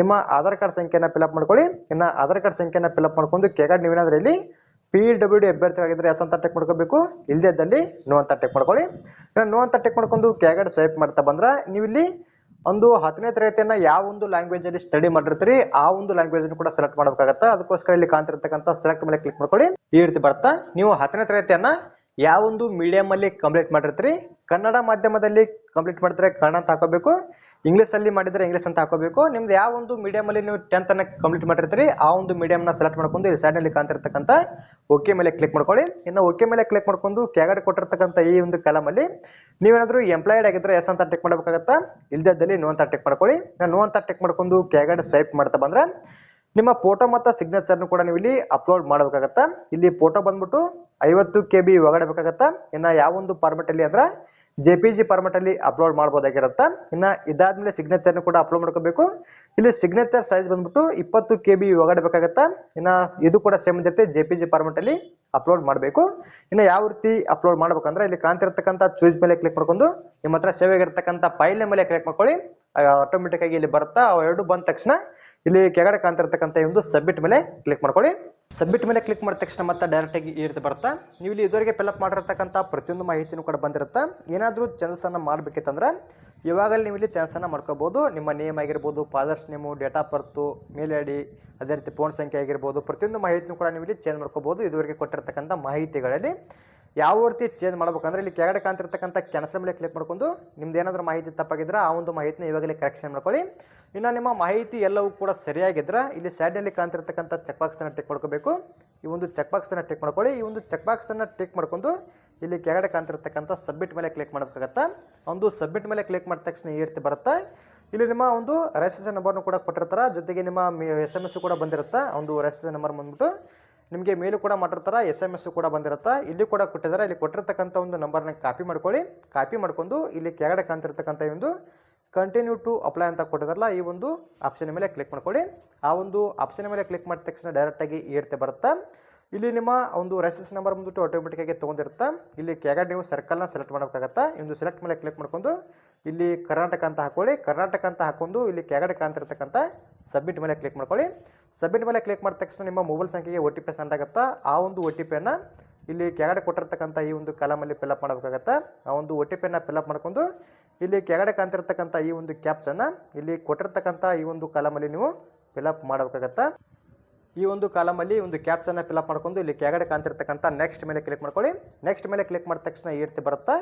ನಿಮ್ಮ ಆಧಾರ್ ಕಾರ್ಡ್ ಸಂಖ್ಯೆಯನ್ನು ಫಿಲಪ್ ಮಾಡ್ಕೊಳ್ಳಿ. ಇನ್ನ ಆಧಾರ್ ಕಾರ್ಡ್ ಸಂಖ್ಯೆಯನ್ನು ಫಿಲಪ್ ಮಾಡ್ಕೊಂಡು ಕೆಗಾಡ್ ನೀವೇನಾದ್ರೆ ಇಲ್ಲಿ ಪಿ ಡಬ್ಲ್ಯೂ ಡಿ ಅಭ್ಯರ್ಥಿ ಆಗಿದ್ರೆ ಎಸ್ ಅಂತ ಟೆಕ್ ಮಾಡ್ಕೋಬೇಕು. ಇಲ್ಲದೇ ಇದ್ದಲ್ಲಿ ನೋ ಅಂತ ಟೆಕ್ ಮಾಡ್ಕೊಳ್ಳಿ. ನೋ ಅಂತ ಟೆಕ್ ಮಾಡ್ಕೊಂಡು ಕೆಗಾಡ್ ಸ್ವೈಪ್ ಮಾಡ್ತಾ ಬಂದ್ರೆ ನೀವು ಇಲ್ಲಿ ಒಂದು ಹತ್ತನೇ ತರಗತಿಯನ್ನ ಯಾವ ಒಂದು ಲ್ಯಾಂಗ್ವೇಜ್ ಅಲ್ಲಿ ಸ್ಟಡಿ ಮಾಡಿರ್ತೀರಿ, ಆ ಒಂದು ಲ್ಯಾಂಗ್ವೇಜ್ ಕೂಡ ಸೆಲೆಕ್ಟ್ ಮಾಡಬೇಕಾಗತ್ತೆ. ಅದಕ್ಕೋಸ್ಕರ ಇಲ್ಲಿ ಕಾಣ್ತಿರ್ತಕ್ಕಂಥ ಸೆಲೆಕ್ಟ್ ಮೇಲೆ ಕ್ಲಿಕ್ ಮಾಡ್ಕೊಳ್ಳಿ. ಈ ರೀತಿ ಬರ್ತಾ ನೀವು ಹತ್ತನೇ ತರಗತಿಯನ್ನ ಯಾವ ಒಂದು ಮೀಡಿಯಂ ಅಲ್ಲಿ ಕಂಪ್ಲೀಟ್ ಮಾಡಿರ್ತೀರಿ? ಕನ್ನಡ ಮಾಧ್ಯಮದಲ್ಲಿ ಕಂಪ್ಲೀಟ್ ಮಾಡಿದ್ರೆ ಕನ್ನಡ ಅಂತ ಹಾಕೋಬೇಕು. ಇಂಗ್ಲಿಷ್ ಅಲ್ಲಿ ಮಾಡಿದ್ರೆ ಇಂಗ್ಲಿಷ್ ಅಂತ ಹಾಕೋಬೇಕು. ನಿಮ್ದು ಯಾವ ಒಂದು ಮೀಡಿಯಂ ಅಲ್ಲಿ ನೀವು ಟೆಂತ್ ಅನ್ನ ಕಂಪ್ಲೀಟ್ ಮಾಡಿರ್ತೀರಿ, ಆ ಒಂದು ಮೀಡಿಯಂ ನ ಸೆಲೆಕ್ಟ್ ಮಾಡ್ಕೊಂಡು ಈ ಸೈಡ್ನಲ್ಲಿ ಕಾಣ್ತಿರ್ತಕ್ಕಂಥ ಓಕೆ ಮೇಲೆ ಕ್ಲಿಕ್ ಮಾಡ್ಕೊಳ್ಳಿ. ಇನ್ನು ಓಕೆ ಮೇಲೆ ಕ್ಲಿಕ್ ಮಾಡ್ಕೊಂಡು ಕೆಳಗಡೆ ಕೊಟ್ಟಿರ್ತಕ್ಕಂಥ ಈ ಒಂದು ಕಾಲಮ್ ಅಲ್ಲಿ ನೀವೇನಾದ್ರೂ ಎಂಪ್ಲಾಯ್ಡ್ ಆಗಿದ್ರೆ ಎಸ್ ಅಂತ ಟಿಕ್ ಮಾಡಬೇಕಾಗತ್ತಾ? ಇಲ್ದಿದ್ದಲ್ಲಿ ನೋ ಅಂತ ಟೆಕ್ ಮಾಡ್ಕೊಳ್ಳಿ. ನೋ ಅಂತ ಟೆಕ್ ಮಾಡ್ಕೊಂಡು ಕೆಳಗಡೆ ಸ್ವೈಪ್ ಮಾಡ್ತಾ ಬಂದ್ರೆ ನಿಮ್ಮ ಫೋಟೋ ಮತ್ತು ಸಿಗ್ನೇಚರ್ನು ಕೂಡ ನೀವು ಇಲ್ಲಿ ಅಪ್ಲೋಡ್ ಮಾಡಬೇಕಾಗತ್ತಾ? ಇಲ್ಲಿ ಫೋಟೋ ಬಂದ್ಬಿಟ್ಟು ಐವತ್ತು ಕೆ ಬಿ ಇನ್ನು ಯಾವ ಒಂದು ಫಾರ್ಮೆಟ್ ಅಲ್ಲಿ ಅಂದ್ರೆ ಜೆ ಪಿ ಜಿ ಫಾರ್ಮೆಟಲ್ಲಿ ಅಪ್ಲೋಡ್ ಮಾಡಬಹುದಾಗಿರುತ್ತೆ ಇನ್ನ ಇದಾದ್ಮೇಲೆ ಸಿಗ್ನೇಚರ್ನು ಕೂಡ ಅಪ್ಲೋಡ್ ಮಾಡ್ಕೋಬೇಕು. ಇಲ್ಲಿ ಸಿಗ್ನೇಚರ್ ಸೈಜ್ ಬಂದ್ಬಿಟ್ಟು ಇಪ್ಪತ್ತು ಕೆ ಬಿ ಒಳಗಡೆ ಇನ್ನ ಇದು ಕೂಡ ಸೇಮ್ ಇರುತ್ತೆ ಜೆ ಪಿ ಜಿ ಫಾರ್ಮೆಟಲ್ಲಿ ಅಪ್ಲೋಡ್ ಮಾಡಬೇಕು. ಇನ್ನು ಯಾವ ರೀತಿ ಅಪ್ಲೋಡ್ ಮಾಡ್ಬೇಕಂದ್ರೆ ಇಲ್ಲಿ ಕಾಣ್ತಿರ್ತಕ್ಕಂಥ ಚೂಸ್ ಮೇಲೆ ಕ್ಲಿಕ್ ಮಾಡ್ಕೊಂಡು ನಿಮ್ಮ ಹತ್ರ ಸೇವ್ ಆಗಿರ್ತಕ್ಕಂಥ ಫೈಲ್ ಮೇಲೆ ಕ್ಲಿಕ್ ಮಾಡ್ಕೊಳ್ಳಿ. ಆಟೋಮೆಟಿಕ್ ಆಗಿ ಇಲ್ಲಿ ಬರುತ್ತಾ? ಅವೆರಡು ಬಂದ ತಕ್ಷಣ ಇಲ್ಲಿ ಕೆಳಗಡೆ ಕಾಣ್ತಿರ್ತಕ್ಕಂಥ ಒಂದು ಸಬ್ಮಿಟ್ ಮೇಲೆ ಕ್ಲಿಕ್ ಮಾಡ್ಕೊಳ್ಳಿ. ಸಬ್ಮಿಟ್ ಮೇಲೆ ಕ್ಲಿಕ್ ಮಾಡಿದ ತಕ್ಷಣ ಮತ್ತೆ ಡೈರೆಕ್ಟ್ ಆಗಿ ಈ ರೀತಿ ಬರುತ್ತಾ. ನೀವು ಇಲ್ಲಿ ಇದುವರೆಗೆ ಫಿಲಪ್ ಮಾಡಿರ್ತಕ್ಕಂಥ ಪ್ರತಿಯೊಂದು ಮಾಹಿತಿನೂ ಕೂಡ ಬಂದಿರುತ್ತೆ. ಏನಾದರೂ ಚಾನ್ಸನ್ನು ಮಾಡಬೇಕಿತ್ತಂದ್ರೆ, ಇವಾಗಲೇ ನೀವು ಇಲ್ಲಿ ಚಾನ್ಸನ್ನು ಮಾಡ್ಕೋಬೋದು. ನಿಮ್ಮ ನೇಮ್ ಆಗಿರ್ಬೋದು father's name date of birth mail I D ಅದೇ ರೀತಿ ಫೋನ್ ಸಂಖ್ಯೆ ಆಗಿರ್ಬೋದು, ಪ್ರತಿಯೊಂದು ಮಾಹಿತಿನೂ ಕೂಡ ನೀವು ಇಲ್ಲಿ ಚೇಂಜ್ ಮಾಡ್ಕೋಬೋದು. ಇದುವರೆಗೆ ಕೊಟ್ಟಿರ್ತಕ್ಕಂಥ ಮಾಹಿತಿಗಳಲ್ಲಿ ಯಾವ ರೀತಿ ಚೇಂಜ್ ಮಾಡ್ಬೇಕಂದ್ರೆ ಇಲ್ಲಿ ಕೆಳಗಡೆ ಕಾಣ್ತಿರ್ತಕ್ಕಂಥ ಕ್ಯಾನ್ಸಲ್ ಮೇಲೆ ಕ್ಲಿಕ್ ಮಾಡ್ಕೊಂಡು ನಿಮ್ದು ಏನಾದರೂ ಮಾಹಿತಿ ತಪ್ಪಾಗಿದ್ರೆ ಆ ಒಂದು ಮಾಹಿತಿನ ಇವಾಗಲೇ ಕರೆಕ್ಷನ್ ಮಾಡ್ಕೊಳ್ಳಿ. ಇನ್ನು ನಿಮ್ಮ ಮಾಹಿತಿ ಎಲ್ಲವೂ ಕೂಡ ಸರಿಯಾಗಿದ್ರೆ ಇಲ್ಲಿ ಸೈಡ್ನಲ್ಲಿ ಕಾಣ್ತಿರ್ತಕ್ಕಂಥ ಚೆಕ್ ಬಾಕ್ಸನ್ನು ಟಿಕ್ ಮಾಡ್ಕೋಬೇಕು. ಈ ಒಂದು ಚೆಕ್ ಬಾಕ್ಸನ್ನು ಟಿಕ್ ಮಾಡ್ಕೊಳ್ಳಿ. ಈ ಒಂದು ಚೆಕ್ ಬಾಕ್ಸನ್ನು ಟಿಕ್ ಮಾಡ್ಕೊಂಡು ಇಲ್ಲಿ ಕೆಳಗಡೆ ಕಾಣ್ತಿರ್ತಕ್ಕಂಥ ಸಬ್ಮಿಟ್ ಮೇಲೆ ಕ್ಲಿಕ್ ಮಾಡಬೇಕಾಗತ್ತಾ. ಒಂದು ಸಬ್ಮಿಟ್ ಮೇಲೆ ಕ್ಲಿಕ್ ಮಾಡಿದ ತಕ್ಷಣ ಈ ರೀತಿ ಬರುತ್ತೆ. ಇಲ್ಲಿ ನಿಮ್ಮ ಒಂದು ರಿಜಿಸ್ಟ್ರೇಷನ್ ನಂಬರ್ನು ಕೂಡ ಕೊಟ್ಟಿರ್ತಾರೆ. ಜೊತೆಗೆ ನಿಮ್ಮ ಎಸ್ ಎಂ ಎಸ್ ಕೂಡ ಬಂದಿರುತ್ತೆ. ಒಂದು ರಿಜಿಸ್ಟ್ರೇಷನ್ ನಂಬರ್ ಬಂದ್ಬಿಟ್ಟು ನಿಮಗೆ ಮೇಲೂ ಕೂಡ ಮಾಡಿರ್ತಾರೆ ಎಸ್ ಎಂ ಎಸ್ ಕೂಡ ಬಂದಿರುತ್ತೆ. ಇಲ್ಲಿ ಕೂಡ ಕೊಟ್ಟಿದ್ದಾರೆ ಇಲ್ಲಿ ಕೊಟ್ಟಿರ್ತಕ್ಕಂಥ ಒಂದು ನಂಬರ್ನ ಕಾಪಿ ಮಾಡ್ಕೊಳ್ಳಿ. ಕಾಪಿ ಮಾಡ್ಕೊಂಡು ಇಲ್ಲಿ ಕೆಳಗಡೆ ಕಾಣ್ತಿರ್ತಕ್ಕಂಥ ಒಂದು ಕಂಟಿನ್ಯೂ ಟು ಅಪ್ಲೈ ಅಂತ ಕೊಟ್ಟಿದಾರಲ್ಲ, ಈ ಒಂದು ಆಪ್ಷನ್ ಮೇಲೆ ಕ್ಲಿಕ್ ಮಾಡ್ಕೊಳ್ಳಿ. ಆ ಒಂದು ಆಪ್ಷನ್ ಮೇಲೆ ಕ್ಲಿಕ್ ಮಾಡಿದ ತಕ್ಷಣ ಡೈರೆಕ್ಟಾಗಿ ಏರ್ತೆ ಬರುತ್ತೆ? ಇಲ್ಲಿ ನಿಮ್ಮ ಒಂದು ರೆಸಿಸ್ ನಂಬರ್ ಬಂದ್ಬಿಟ್ಟು ಆಟೋಮೆಟಿಕ್ಕಾಗಿ ತೊಗೊಂಡಿರುತ್ತೆ? ಇಲ್ಲಿ ಕೆಳಗಡೆ ನೀವು ಸರ್ಕಲ್ನ ಸೆಲೆಕ್ಟ್ ಮಾಡಬೇಕಾಗತ್ತೆ? ಒಂದು ಸೆಲೆಕ್ಟ್ ಮೇಲೆ ಕ್ಲಿಕ್ ಮಾಡ್ಕೊಂಡು ಇಲ್ಲಿ ಕರ್ನಾಟಕ ಅಂತ ಹಾಕೊಳ್ಳಿ. ಕರ್ನಾಟಕ ಅಂತ ಹಾಕೊಂಡು ಇಲ್ಲಿ ಕೆಳಗಡೆ ಕಾಣ್ತಿರ್ತಕ್ಕಂಥ ಸಬ್ಮಿಟ್ ಮೇಲೆ ಕ್ಲಿಕ್ ಮಾಡ್ಕೊಳ್ಳಿ. ಸಬ್ಮಿಟ್ ಮೇಲೆ ಕ್ಲಿಕ್ ಮಾಡಿದ ತಕ್ಷಣ ನಿಮ್ಮ ಮೊಬೈಲ್ ಸಂಖ್ಯೆಗೆ ಒ ಟಿ ಪಿ ಸೆಂಡ್ ಆಗುತ್ತಾ? ಆ ಒಂದು ಒ ಟಿ ಪಿಯನ್ನು ಇಲ್ಲಿ ಕೆಳಗಡೆ ಕೊಟ್ಟಿರ್ತಕ್ಕಂಥ ಈ ಒಂದು ಕಾಲಮಲ್ಲಿ ಫಿಲಪ್ ಮಾಡಬೇಕಾಗತ್ತೆ. ಆ ಒಂದು ಒ ಟಿ ಪಿಯನ್ನು ಫಿಲಪ್ ಮಾಡ್ಕೊಂಡು ಇಲ್ಲಿ ಕೆಳಗಡೆ ಕಾಣ್ತಿರ್ತಕ್ಕಂಥ ಈ ಒಂದು ಕ್ಯಾಪ್ಸನ್ನು ಇಲ್ಲಿ ಕೊಟ್ಟಿರ್ತಕ್ಕಂಥ ಈ ಒಂದು ಕಾಲಮಲ್ಲಿ ನೀವು ಫಿಲಪ್ ಮಾಡಬೇಕಾಗತ್ತೆ. ಈ ಒಂದು ಕಾಲಮಲ್ಲಿ ಒಂದು ಕ್ಯಾಪ್ಸನ್ನು ಫಿಲಪ್ ಮಾಡ್ಕೊಂಡು ಇಲ್ಲಿ ಕೆಳಗಡೆ ಕಾಣ್ತಿರ್ತಕ್ಕಂಥ ನೆಕ್ಸ್ಟ್ ಮೇಲೆ ಕ್ಲಿಕ್ ಮಾಡ್ಕೊಳ್ಳಿ. ನೆಕ್ಸ್ಟ್ ಮೇಲೆ ಕ್ಲಿಕ್ ಮಾಡಿದ ತಕ್ಷಣ ಈ ರೀತಿ ಬರುತ್ತೆ?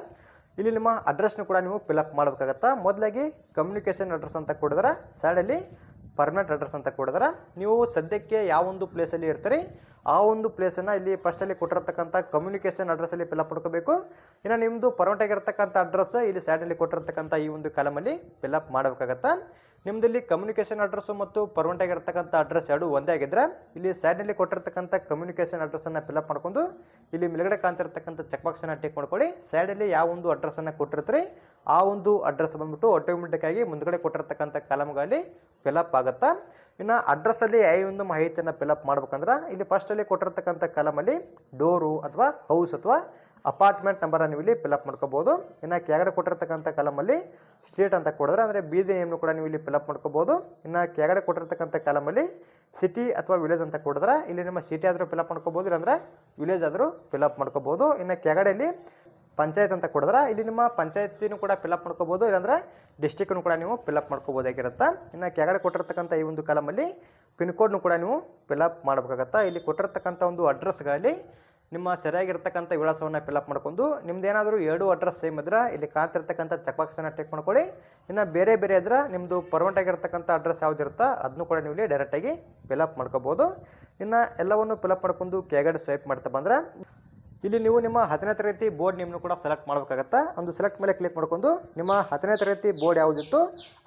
ಇಲ್ಲಿ ನಿಮ್ಮ ಅಡ್ರೆಸ್ನ ಕೂಡ ನೀವು ಫಿಲಪ್ ಮಾಡಬೇಕಾಗತ್ತಾ? ಮೊದಲಾಗಿ ಕಮ್ಯುನಿಕೇಷನ್ ಅಡ್ರೆಸ್ ಅಂತ ಕೊಡಿದ್ರೆ ಸೈಡಲ್ಲಿ ಪರ್ಮನೆಂಟ್ ಅಡ್ರೆಸ್ ಅಂತ ಕೊಡಿದ್ರೆ ನೀವು ಸದ್ಯಕ್ಕೆ ಯಾವ ಒಂದು ಪ್ಲೇಸಲ್ಲಿ ಇರ್ತೀರಿ, ಆ ಒಂದು ಪ್ಲೇಸನ್ನು ಇಲ್ಲಿ ಫಸ್ಟಲ್ಲಿ ಕೊಟ್ಟಿರ್ತಕ್ಕಂಥ ಕಮ್ಯುನಿಕೇಷನ್ ಅಡ್ರೆಸ್ಸಲ್ಲಿ ಫಿಲ್ಅಪ್ ಮಾಡ್ಕೋಬೇಕು. ಇನ್ನು ನಿಮ್ಮದು ಪರ್ಮನೆಂಟ್ ಆಗಿರ್ತಕ್ಕಂಥ ಅಡ್ರೆಸ್ ಇಲ್ಲಿ ಸೈಡಲ್ಲಿ ಕೊಟ್ಟಿರ್ತಕ್ಕಂಥ ಈ ಒಂದು ಕಾಲಮಲ್ಲಿ ಫಿಲ್ಅಪ್ ಮಾಡಬೇಕಾಗತ್ತೆ? ನಿಮ್ಮದಲ್ಲಿ ಕಮ್ಯುನಿಕೇಷನ್ ಅಡ್ರೆಸ್ಸು ಮತ್ತು ಪರ್ಮನೆಂಟ್ ಆಗಿರ್ತಕ್ಕಂಥ ಅಡ್ರೆಸ್ ಎರಡು ಒಂದೇ ಆಗಿದ್ದರೆ ಇಲ್ಲಿ ಸೈಡ್ನಲ್ಲಿ ಕೊಟ್ಟಿರ್ತಕ್ಕಂಥ ಕಮ್ಯುನಿಕೇಷನ್ ಅಡ್ರೆಸ್ಸನ್ನು ಫಿಲಪ್ ಮಾಡ್ಕೊಂಡು, ಇಲ್ಲಿ ಮೇಲ್ಗಡೆ ಕಾಣ್ತಿರ್ತಕ್ಕಂಥ ಚೆಕ್ ಬಾಕ್ಸನ್ನು ಟಿಕ್ ಮಾಡ್ಕೊಳ್ಳಿ. ಸ್ಯಾಡಲ್ಲಿ ಯಾವ ಒಂದು ಅಡ್ರೆಸ್ಸನ್ನು ಕೊಟ್ಟಿರ್ತೀರಿ ಆ ಒಂದು ಅಡ್ರೆಸ್ ಬಂದ್ಬಿಟ್ಟು ಆಟೋಮೆಟಿಕ್ ಆಗಿ ಮುಂದ್ಗಡೆ ಕೊಟ್ಟಿರ್ತಕ್ಕಂಥ ಕಾಲಮ್ಗಳಲ್ಲಿ ಫಿಲಪ್ ಆಗುತ್ತಾ? ಇನ್ನು ಅಡ್ರೆಸ್ಸಲ್ಲಿ ಯಾವ ಒಂದು ಮಾಹಿತಿಯನ್ನು ಫಿಲಪ್ ಮಾಡ್ಬೇಕಂದ್ರೆ ಇಲ್ಲಿ ಫಸ್ಟಲ್ಲಿ ಕೊಟ್ಟಿರ್ತಕ್ಕಂಥ ಕಾಲಮಲ್ಲಿ ಡೋರು ಅಥವಾ ಹೌಸ್ ಅಥವಾ ಅಪಾರ್ಟ್ಮೆಂಟ್ ನಂಬರ್ ನೀವು ಇಲ್ಲಿ ಫಿಲಪ್ ಮಾಡ್ಕೋಬಹುದು ಇನ್ನು ಕೆಳಗಡೆ ಕೊಟ್ಟಿರ್ತಕ್ಕಂಥ ಕಾಲಮಲ್ಲಿ ಸ್ಟ್ರೀಟ್ ಅಂತ ಕೊಡಿದ್ರೆ ಅಂದರೆ ಬೀದಿ ನೇಮ್ನು ಕೂಡ ನೀವು ಇಲ್ಲಿ ಫಿಲಪ್ ಮಾಡ್ಕೋಬೋದು. ಇನ್ನು ಕೆಳಗಡೆ ಕೊಟ್ಟಿರ್ತಕ್ಕಂಥ ಕಾಲಮಲ್ಲಿ ಸಿಟಿ ಅಥವಾ ವಿಲೇಜ್ ಅಂತ ಕೊಡಿದ್ರೆ ಇಲ್ಲಿ ನಿಮ್ಮ ಸಿಟಿ ಆದರೂ ಫಿಲಪ್ ಮಾಡ್ಕೋಬಹುದು ಇಲ್ಲಾಂದ್ರೆ ವಿಲೇಜ್ ಆದರೂ ಫಿಲಪ್ ಮಾಡ್ಕೋಬೋದು. ಇನ್ನು ಕೆಳಗಡೆಯಲ್ಲಿ ಪಂಚಾಯತ್ ಅಂತ ಕೊಡಿದ್ರೆ, ಇಲ್ಲಿ ನಿಮ್ಮ ಪಂಚಾಯತಿನೂ ಕೂಡ ಫಿಲಪ್ ಮಾಡ್ಕೋಬೋದು, ಇಲ್ಲಾಂದ್ರೆ ಡಿಸ್ಟಿಕ್ನು ಕೂಡ ನೀವು ಫಿಲಪ್ ಮಾಡ್ಕೋಬೋದಾಗಿರುತ್ತೆ ಇನ್ನು ಕೆಳಗಡೆ ಕೊಟ್ಟಿರ್ತಕ್ಕಂಥ ಈ ಒಂದು ಕಾಲಮಲ್ಲಿ ಪಿನ್ ಕೋಡ್ನು ಕೂಡ ನೀವು ಫಿಲ್ಅಪ್ ಮಾಡಬೇಕಾಗತ್ತೆ. ಇಲ್ಲಿ ಕೊಟ್ಟಿರ್ತಕ್ಕಂಥ ಒಂದು ಅಡ್ರೆಸ್ಗಳಲ್ಲಿ ನಿಮ್ಮ ಸರಿಯಾಗಿರ್ತಕ್ಕಂಥ ವಿಳಾಸವನ್ನು ಫಿಲ್ಅಪ್ ಮಾಡ್ಕೊಂಡು ನಿಮ್ಮದೇನಾದರೂ ಎರಡು ಅಡ್ರೆಸ್ ಸೇಮ್ ಇದ್ರೆ ಇಲ್ಲಿ ಕಾಣ್ತಿರ್ತಕ್ಕಂಥ ಚೆಕ್ ಬಾಕ್ಸನ್ನು ಟೆಕ್ ಮಾಡ್ಕೊಳ್ಳಿ. ಇನ್ನು ಬೇರೆ ಬೇರೆ ಇದ್ರೆ ನಿಮ್ಮದು ಪರ್ಮನೆಂಟ್ ಆಗಿರ್ತಕ್ಕಂಥ ಅಡ್ರೆಸ್ ಯಾವುದಿರುತ್ತೆ ಅದನ್ನು ಕೂಡ ನೀವು ಇಲ್ಲಿ ಡೈರೆಕ್ಟಾಗಿ ಫಿಲ್ಅಪ್ ಮಾಡ್ಕೋಬೋದು. ಇನ್ನು ಎಲ್ಲವನ್ನು ಫಿಲಪ್ ಮಾಡ್ಕೊಂಡು ಕೆಳಗಡೆ ಸ್ವೈಪ್ ಮಾಡ್ತಾ ಬಂದ್ರೆ ಇಲ್ಲಿ ನೀವು ನಿಮ್ಮ ಹತ್ತನೇ ತರಗತಿ ಬೋರ್ಡ್ ನಿಮ್ಮನ್ನು ಕೂಡ ಸೆಲೆಕ್ಟ್ ಮಾಡಬೇಕಾಗತ್ತೆ? ಒಂದು ಸೆಲೆಕ್ಟ್ ಮೇಲೆ ಕ್ಲಿಕ್ ಮಾಡ್ಕೊಂಡು ನಿಮ್ಮ ಹತ್ತನೇ ತರಗತಿ ಬೋರ್ಡ್ ಯಾವುದಿತ್ತು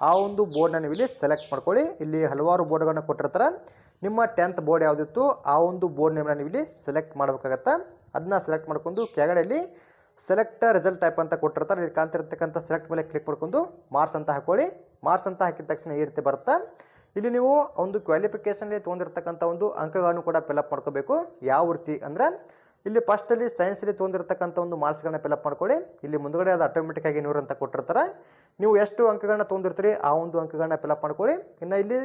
ಆ ಒಂದು ಬೋರ್ಡ್ನ ನೀವು ಇಲ್ಲಿ ಸೆಲೆಕ್ಟ್ ಮಾಡ್ಕೊಳ್ಳಿ. ಇಲ್ಲಿ ಹಲವಾರು ಬೋರ್ಡ್ಗಳನ್ನ ಕೊಟ್ಟಿರ್ತಾರೆ. ನಿಮ್ಮ ಟೆಂತ್ ಬೋರ್ಡ್ ಯಾವುದಿತ್ತು ಆ ಒಂದು ಬೋರ್ಡ್ ನೇಮ್ನ ನೀವು ಇಲ್ಲಿ ಸೆಲೆಕ್ಟ್ ಮಾಡಬೇಕಾಗತ್ತೆ? ಅದನ್ನ ಸೆಲೆಕ್ಟ್ ಮಾಡ್ಕೊಂಡು ಕೆಳಗಡೆಯಲ್ಲಿ ಸೆಲೆಕ್ಟ್ ರಿಸಲ್ಟ್ ಟೈಪ್ ಅಂತ ಕೊಟ್ಟಿರ್ತಾರೆ. ಇಲ್ಲಿ ಕಾಣ್ತಿರ್ತಕ್ಕಂಥ ಸೆಲೆಕ್ಟ್ ಮೇಲೆ ಕ್ಲಿಕ್ ಮಾಡ್ಕೊಂಡು ಮಾರ್ಕ್ಸ್ ಅಂತ ಹಾಕೊಳ್ಳಿ. ಮಾರ್ಕ್ಸ್ ಅಂತ ಹಾಕಿದ ತಕ್ಷಣ ಈ ರೀತಿ ಬರುತ್ತೆ? ಇಲ್ಲಿ ನೀವು ಒಂದು ಕ್ವಾಲಿಫಿಕೇಷನಲ್ಲಿ ತೊಗೊಂಡಿರ್ತಕ್ಕಂಥ ಒಂದು ಅಂಕಗಳನ್ನು ಕೂಡ ಫಿಲಪ್ ಮಾಡ್ಕೋಬೇಕು. ಯಾವ ರೀತಿ ಅಂದರೆ ಇಲ್ಲಿ ಫಸ್ಟಲ್ಲಿ ಸೈನ್ಸಲ್ಲಿ ತೊಗೊಂಡಿರ್ತಕ್ಕಂಥ ಒಂದು ಮಾರ್ಕ್ಸ್ಗಳನ್ನ ಫಿಲಪ್ ಮಾಡ್ಕೊಳ್ಳಿ. ಇಲ್ಲಿ ಮುಂದುಗಡೆ ಅದು ಆಟೋಮೆಟಿಕ್ ಆಗಿ ನೂರು ಅಂತ ಕೊಟ್ಟಿರ್ತಾರೆ. ನೀವು ಎಷ್ಟು ಅಂಕಗಳನ್ನ ತೊಗೊಂಡಿರ್ತೀರಿ, ಆ ಒಂದು ಅಂಕಗಳನ್ನ ಫಿಲಪ್ ಮಾಡ್ಕೊಳ್ಳಿ. ಇನ್ನು ಇಲ್ಲಿ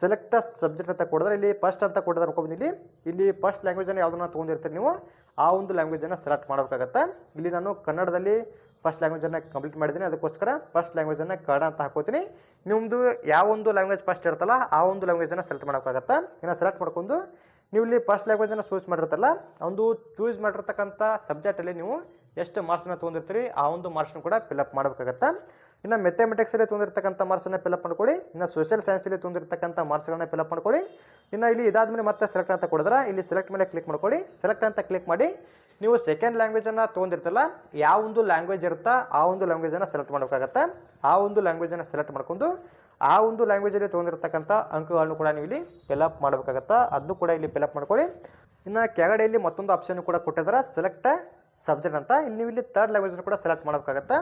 ಸೆಲೆಕ್ಟ್ ಸಬ್ಜೆಕ್ಟ್ ಅಂತ ಕೊಡಿದ್ರೆ ಇಲ್ಲಿ ಫಸ್ಟ್ ಅಂತ ಕೊಡಿದ್ರೆ ಅನ್ಕೊಂಬಂದು ಇಲ್ಲಿ ಇಲ್ಲಿ ಫಸ್ಟ್ ಲ್ಯಾಂಗ್ವೇಜನ್ನು ಯಾವುದನ್ನ ತೊಗೊಂಡಿರ್ತೀರಿ ನೀವು, ಆ ಒಂದು ಲ್ಯಾಂಗ್ವೇಜನ್ನು ಸೆಲೆಕ್ಟ್ ಮಾಡಬೇಕಾಗತ್ತೆ. ಇಲ್ಲಿ ನಾನು ಕನ್ನಡದಲ್ಲಿ ಫಸ್ಟ್ ಲ್ಯಾಂಗ್ವೇಜನ್ನು ಕಂಪ್ಲೀಟ್ ಮಾಡಿದ್ದೀನಿ. ಅದಕ್ಕೋಸ್ಕರ ಫಸ್ಟ್ ಲ್ಯಾಂಗ್ವೇಜನ್ನು ಕನ್ನಡ ಅಂತ ಹಾಕೋತೀನಿ. ನಿಮ್ಮದು ಯಾವ ಒಂದು ಲ್ಯಾಂಗ್ವೇಜ್ ಫಸ್ಟ್ ಇರುತ್ತಲ್ಲ, ಆ ಒಂದು ಲ್ಯಾಂಗ್ವೇಜನ್ನು ಸೆಲೆಕ್ಟ್ ಮಾಡೋಕ್ಕಾಗತ್ತೆ? ಇನ್ನು ಸೆಲೆಕ್ಟ್ ಮಾಡ್ಕೊಂಡು ನೀವು ಇಲ್ಲಿ ಫಸ್ಟ್ ಲ್ಯಾಂಗ್ವೇಜನ್ನು ಚೂಸ್ ಮಾಡಿರ್ತಲ್ಲ ಒಂದು ಚೂಸ್ ಮಾಡಿರ್ತಕ್ಕಂಥ ಸಬ್ಜೆಕ್ಟಲ್ಲಿ ನೀವು ಎಷ್ಟು ಮಾರ್ಕ್ಸನ್ನ ತೊಗೊಂಡಿರ್ತೀರಿ, ಆ ಒಂದು ಮಾರ್ಕ್ಸ್ನ ಕೂಡ ಫಿಲಪ್ ಮಾಡಬೇಕಾಗತ್ತೆ? ಇನ್ನು ಮೆಥಮೆಟಿಕ್ಸಲ್ಲಿ ತೊಗೊಂಡಿರ್ತಕ್ಕಂಥ ಮಾರ್ಕ್ಸನ್ನು ಫಿಲಪ್ ಮಾಡ್ಕೊಳ್ಳಿ, ಇನ್ನು ಸೋಷಿಯಲ್ ಸೈನ್ಸಲ್ಲಿ ತೊಗೊಂಡಿರ್ತಕ್ಕಂಥ ಮಾರ್ಕ್ಸ್ಗಳನ್ನ ಫಿಲಪ್ ಮಾಡ್ಕೊಡಿ ಇನ್ನು ಇಲ್ಲಿ ಇದಾದ್ಮೇಲೆ ಮತ್ತೆ ಸೆಲೆಕ್ಟ್ ಅಂತ ಕೊಡಿದ್ರೆ, ಇಲ್ಲಿ ಸೆಲೆಕ್ಟ್ ಮೇಲೆ ಕ್ಲಿಕ್ ಮಾಡ್ಕೊಡಿ ಸೆಲೆಕ್ಟ್ ಅಂತ ಕ್ಲಿಕ್ ಮಾಡಿ ನೀವು ಸೆಕೆಂಡ್ ಲ್ಯಾಂಗ್ವೇಜನ್ನು ತೊಗೊಂಡಿರ್ತಲ್ಲ ಯಾವ ಒಂದು ಲ್ಯಾಂಗ್ವೇಜ್ ಇರುತ್ತಾ, ಆ ಒಂದು ಲ್ಯಾಂಗ್ವೇಜನ್ನು ಸೆಲೆಕ್ಟ್ ಮಾಡಬೇಕಾಗತ್ತೆ. ಆ ಒಂದು ಲ್ಯಾಂಗ್ವೇಜನ್ನು ಸೆಲೆಕ್ಟ್ ಮಾಡ್ಕೊಂಡು, ಆ ಒಂದು ಲ್ಯಾಂಗ್ವೇಜಲ್ಲಿ ತೊಗೊಂಡಿರ್ತಕ್ಕಂಥ ಅಂಕಗಳನ್ನು ಕೂಡ ನೀವು ಇಲ್ಲಿ ಫಿಲಪ್ ಮಾಡಬೇಕಾಗತ್ತೆ. ಅದನ್ನು ಕೂಡ ಇಲ್ಲಿ ಫಿಲಪ್ ಮಾಡ್ಕೊಳ್ಳಿ. ಇನ್ನು ಕೆಳಗಡೆಯಲ್ಲಿ ಮತ್ತೊಂದು ಆಪ್ಷನ್ ಕೂಡ ಕೊಟ್ಟಿದ್ದಾರೆ ಸೆಲೆಕ್ಟ್ ಸಬ್ಜೆಕ್ಟ್ ಅಂತ. ಇಲ್ಲಿ ನೀವು ಇಲ್ಲಿ ತರ್ಡ್ ಲ್ಯಾಂಗ್ವೇಜನ್ನು ಕೂಡ ಸೆಲೆಕ್ಟ್ ಮಾಡಬೇಕಾಗತ್ತೆ.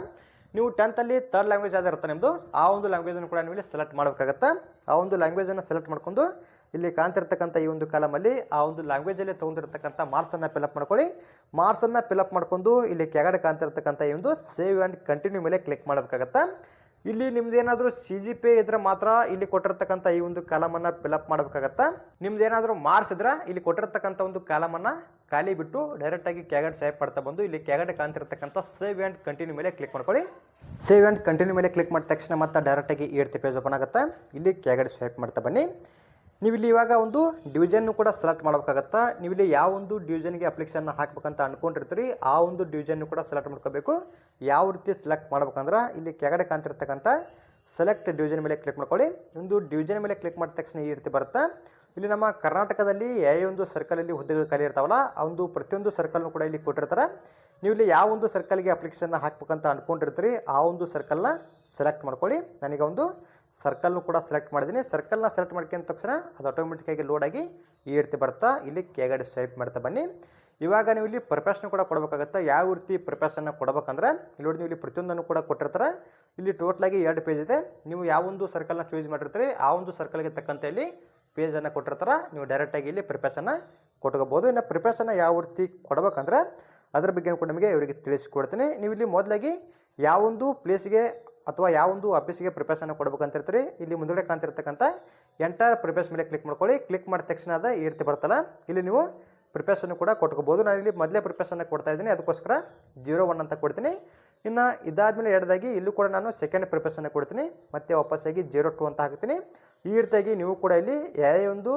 ನೀವು ಟೆಂತಲ್ಲಿ ತರ್ಡ್ ಲ್ಯಾಂಗ್ವೇಜ್ ಯಾವ್ದು ಇರುತ್ತೆ ನಿಮ್ಮದು ಆ ಒಂದು ಲ್ಯಾಂಗ್ವೇಜನ್ನು ಕೂಡ ನೀವು ಇಲ್ಲಿ ಸೆಲೆಕ್ಟ್ ಮಾಡಬೇಕಾಗತ್ತೆ. ಆ ಒಂದು ಲ್ಯಾಂಗ್ವೇಜನ್ನು ಸೆಲೆಕ್ಟ್ ಮಾಡ್ಕೊಂಡು ಇಲ್ಲಿ ಕಾಣ್ತಿರ್ತಕ್ಕಂಥ ಈ ಒಂದು ಕಾಲಮಲ್ಲಿ ಆ ಒಂದು ಲ್ಯಾಂಗ್ವೇಜಲ್ಲಿ ತೊಗೊಂಡಿರ್ತಕ್ಕಂಥ ಮಾರ್ಕ್ಸನ್ನು ಫಿಲಪ್ ಮಾಡ್ಕೊಳ್ಳಿ. ಮಾರ್ಕ್ಸನ್ನು ಫಿಲಪ್ ಮಾಡ್ಕೊಂಡು ಇಲ್ಲಿ ಕೆಳಗಡೆ ಕಾಣ್ತಿರ್ತಕ್ಕಂಥ ಈ ಒಂದು ಸೇವ್ ಆ್ಯಂಡ್ ಕಂಟಿನ್ಯೂ ಮೇಲೆ ಕ್ಲಿಕ್ ಮಾಡಬೇಕಾಗತ್ತೆ? ಇಲ್ಲಿ ನಿಮ್ದು ಏನಾದರೂ ಸಿ ಜಿ ಪಿ ಇದ್ರೆ ಮಾತ್ರ ಇಲ್ಲಿ ಕೊಟ್ಟಿರ್ತಕ್ಕಂಥ ಈ ಒಂದು ಕಾಲಮನ್ನು ಫಿಲಪ್ ಮಾಡಬೇಕಾಗತ್ತೆ? ನಿಮ್ದು ಏನಾದರೂ ಮಾರ್ಕ್ಸ್ ಇದ್ರೆ ಇಲ್ಲಿ ಕೊಟ್ಟಿರ್ತಕ್ಕಂಥ ಒಂದು ಕಾಲಮನ್ನು ಖಾಲಿ ಬಿಟ್ಟು ಡೈರೆಕ್ಟಾಗಿ ಕೆಳಗಡೆ ಸೇವ್ ಮಾಡ್ತಾ ಬಂದು ಇಲ್ಲಿ ಕೆಳಗಡೆ ಕಾಣ್ತಿರ್ತಕ್ಕಂಥ ಸೇವ್ ಆ್ಯಂಡ್ ಕಂಟಿನ್ಯೂ ಮೇಲೆ ಕ್ಲಿಕ್ ಮಾಡ್ಕೊಳ್ಳಿ. ಸೇವ್ ಆ್ಯಂಡ್ ಕಂಟಿನ್ಯೂ ಮೇಲೆ ಕ್ಲಿಕ್ ಮಾಡಿದ ತಕ್ಷಣ ಮತ್ತೆ ಡೈರೆಕ್ಟಾಗಿ ಏಡ್ತಿ ಪೇಜ್ ಓಪನ್ ಆಗುತ್ತೆ? ಇಲ್ಲಿ ಕೆಳಗಡೆ ಸ್ವೈಪ್ ಮಾಡ್ತಾ ಬನ್ನಿ. ನೀವು ಇಲ್ಲಿ ಇವಾಗ ಒಂದು ಡಿವಿಷನ್ನು ಕೂಡ ಸೆಲೆಕ್ಟ್ ಮಾಡಬೇಕಾಗತ್ತಾ? ನೀವಿಲ್ಲಿ ಯಾವ ಒಂದು ಡಿವಿಜನ್ಗೆ ಅಪ್ಲಿಕೇಶನ್ ಹಾಕ್ಬೇಕಂತ ಅಂದ್ಕೊಂಡಿರ್ತೀರಿ ಆ ಒಂದು ಡಿವಿಷನ್ನು ಕೂಡ ಸೆಲೆಕ್ಟ್ ಮಾಡ್ಕೋಬೇಕು. ಯಾವ ರೀತಿ ಸೆಲೆಕ್ಟ್ ಮಾಡ್ಬೇಕಂದ್ರೆ ಇಲ್ಲಿ ಕೆಳಗಡೆ ಕಾಣ್ತಿರ್ತಕ್ಕಂಥ ಸೆಲೆಕ್ಟ್ ಡಿವಿಷನ್ ಮೇಲೆ ಕ್ಲಿಕ್ ಮಾಡ್ಕೊಳ್ಳಿ. ಒಂದು ಡಿವಿಷನ್ ಮೇಲೆ ಕ್ಲಿಕ್ ಮಾಡಿದ ತಕ್ಷಣ ಈ ರೀತಿ ಬರುತ್ತೆ? ಇಲ್ಲಿ ನಮ್ಮ ಕರ್ನಾಟಕದಲ್ಲಿ ಯಾವ ಒಂದು ಸರ್ಕಲಲ್ಲಿ ಹುದ್ದೆಗಳು ಖಾಲಿ ಇರ್ತಾವಲ್ಲ, ಆ ಒಂದು ಪ್ರತಿಯೊಂದು ಸರ್ಕಲ್ನು ಕೂಡ ಇಲ್ಲಿ ಕೊಟ್ಟಿರ್ತಾರೆ. ನೀವು ಇಲ್ಲಿ ಯಾವ ಒಂದು ಸರ್ಕಲ್ಗೆ ಅಪ್ಲಿಕೇಶನ್ ಹಾಕ್ಬೇಕಂತ ಅಂದ್ಕೊಂಡಿರ್ತೀರಿ ಆ ಒಂದು ಸರ್ಕಲ್ನ ಸೆಲೆಕ್ಟ್ ಮಾಡ್ಕೊಳ್ಳಿ. ನನಗೆ ಒಂದು ಸರ್ಕಲ್ನು ಕೂಡ ಸೆಲೆಕ್ಟ್ ಮಾಡಿದ್ದೀನಿ. ಸರ್ಕಲ್ನ ಸೆಲೆಕ್ಟ್ ಮಾಡ್ಕೊಂಡ ತಕ್ಷಣ ಅದು ಆಟೋಮೆಟಿಕ್ಕಾಗಿ ಲೋಡ್ ಆಗಿ ಈ ರೀತಿ ಬರ್ತಾ ಇಲ್ಲಿ ಕೆಳಗಡೆ ಸ್ವೈಪ್ ಮಾಡ್ತಾ ಬನ್ನಿ. ಇವಾಗ ನೀವು ಇಲ್ಲಿ ಪ್ರಿಪ್ರೇಷನ್ ಕೂಡ ಕೊಡಬೇಕಾಗತ್ತೆ. ಯಾವ ರೀತಿ ಪ್ರಿಪ್ರೇಷನ್ನ ಕೊಡಬೇಕಂದ್ರೆ, ಇಲ್ಲಿ ನೋಡಿ ನೀವು ಇಲ್ಲಿ ಪ್ರತಿಯೊಂದನ್ನು ಕೂಡ ಕೊಟ್ಟಿರ್ತಾರೆ. ಇಲ್ಲಿ ಟೋಟ್ಲಾಗಿ ಎರಡು ಪೇಜ್ ಇದೆ. ನೀವು ಯಾವ ಒಂದು ಸರ್ಕಲ್ನ ಚೂಸ್ ಮಾಡಿರ್ತೀರಿ, ಆ ಒಂದು ಸರ್ಕಲ್ಗೆ ತಕ್ಕಂತೆ ಇಲ್ಲಿ ಪೇಜನ್ನು ಕೊಟ್ಟಿರ್ತಾರೆ. ನೀವು ಡೈರೆಕ್ಟಾಗಿ ಇಲ್ಲಿ ಪ್ರಿಪ್ರೇಷನ್ನ ಕೊಟ್ಕೋಬೋದು ಇನ್ನು ಪ್ರಿಪ್ರೇಷನ್ನ ಯಾವ ರೀತಿ ಕೊಡಬೇಕಂದ್ರೆ, ಅದ್ರ ಬಗ್ಗೆ ಕೂಡ ನಿಮಗೆ ಇವರಿಗೆ ತಿಳಿಸಿಕೊಡ್ತೀನಿ. ನೀವು ಇಲ್ಲಿ ಮೊದಲಾಗಿ ಯಾವೊಂದು ಪ್ಲೇಸ್ಗೆ ಅಥವಾ ಯಾವೊಂದು ಆಫೀಸಿಗೆ ಪ್ರಿಪೇರ್ಸನ್ನು ಕೊಡ್ಬೇಕಂತಿರ್ತೀರಿ, ಇಲ್ಲಿ ಮುಂದುಗಡೆ ಕಾಣ್ತಿರ್ತಕ್ಕಂಥ ಎಂಟರ್ ಪ್ರಿಪೇರ್ಸ್ ಮೇಲೆ ಕ್ಲಿಕ್ ಮಾಡ್ಕೊಳ್ಳಿ. ಕ್ಲಿಕ್ ಮಾಡಿದ ತಕ್ಷಣ ಅದ ಈ ರೀತಿ ಬರ್ತಲ್ಲ ಇಲ್ಲಿ ನೀವು ಪ್ರಿಪೇರ್ಸನ್ನು ಕೂಡ ಕೊಟ್ಕೋಬೋದು ನಾನು ಇಲ್ಲಿ ಮೊದಲೇ ಪ್ರಿಪೇರ್ಸನ್ನು ಕೊಡ್ತಾ ಇದ್ದೀನಿ. ಅದಕ್ಕೋಸ್ಕರ ಜೀರೋ ಒನ್ ಅಂತ ಕೊಡ್ತೀನಿ. ಇನ್ನು ಇದಾದಮೇಲೆ ಎರಡದಾಗಿ ಇಲ್ಲೂ ಕೂಡ ನಾನು ಸೆಕೆಂಡ್ ಪ್ರಿಪೇರ್ಸನ್ನು ಕೊಡ್ತೀನಿ. ಮತ್ತೆ ವಾಪಸ್ಸಾಗಿ ಜೀರೋ ಟು ಅಂತ ಹಾಕ್ತೀನಿ. ಈ ರೀತಿಯಾಗಿ ನೀವು ಕೂಡ ಇಲ್ಲಿ ಯಾವ ಒಂದು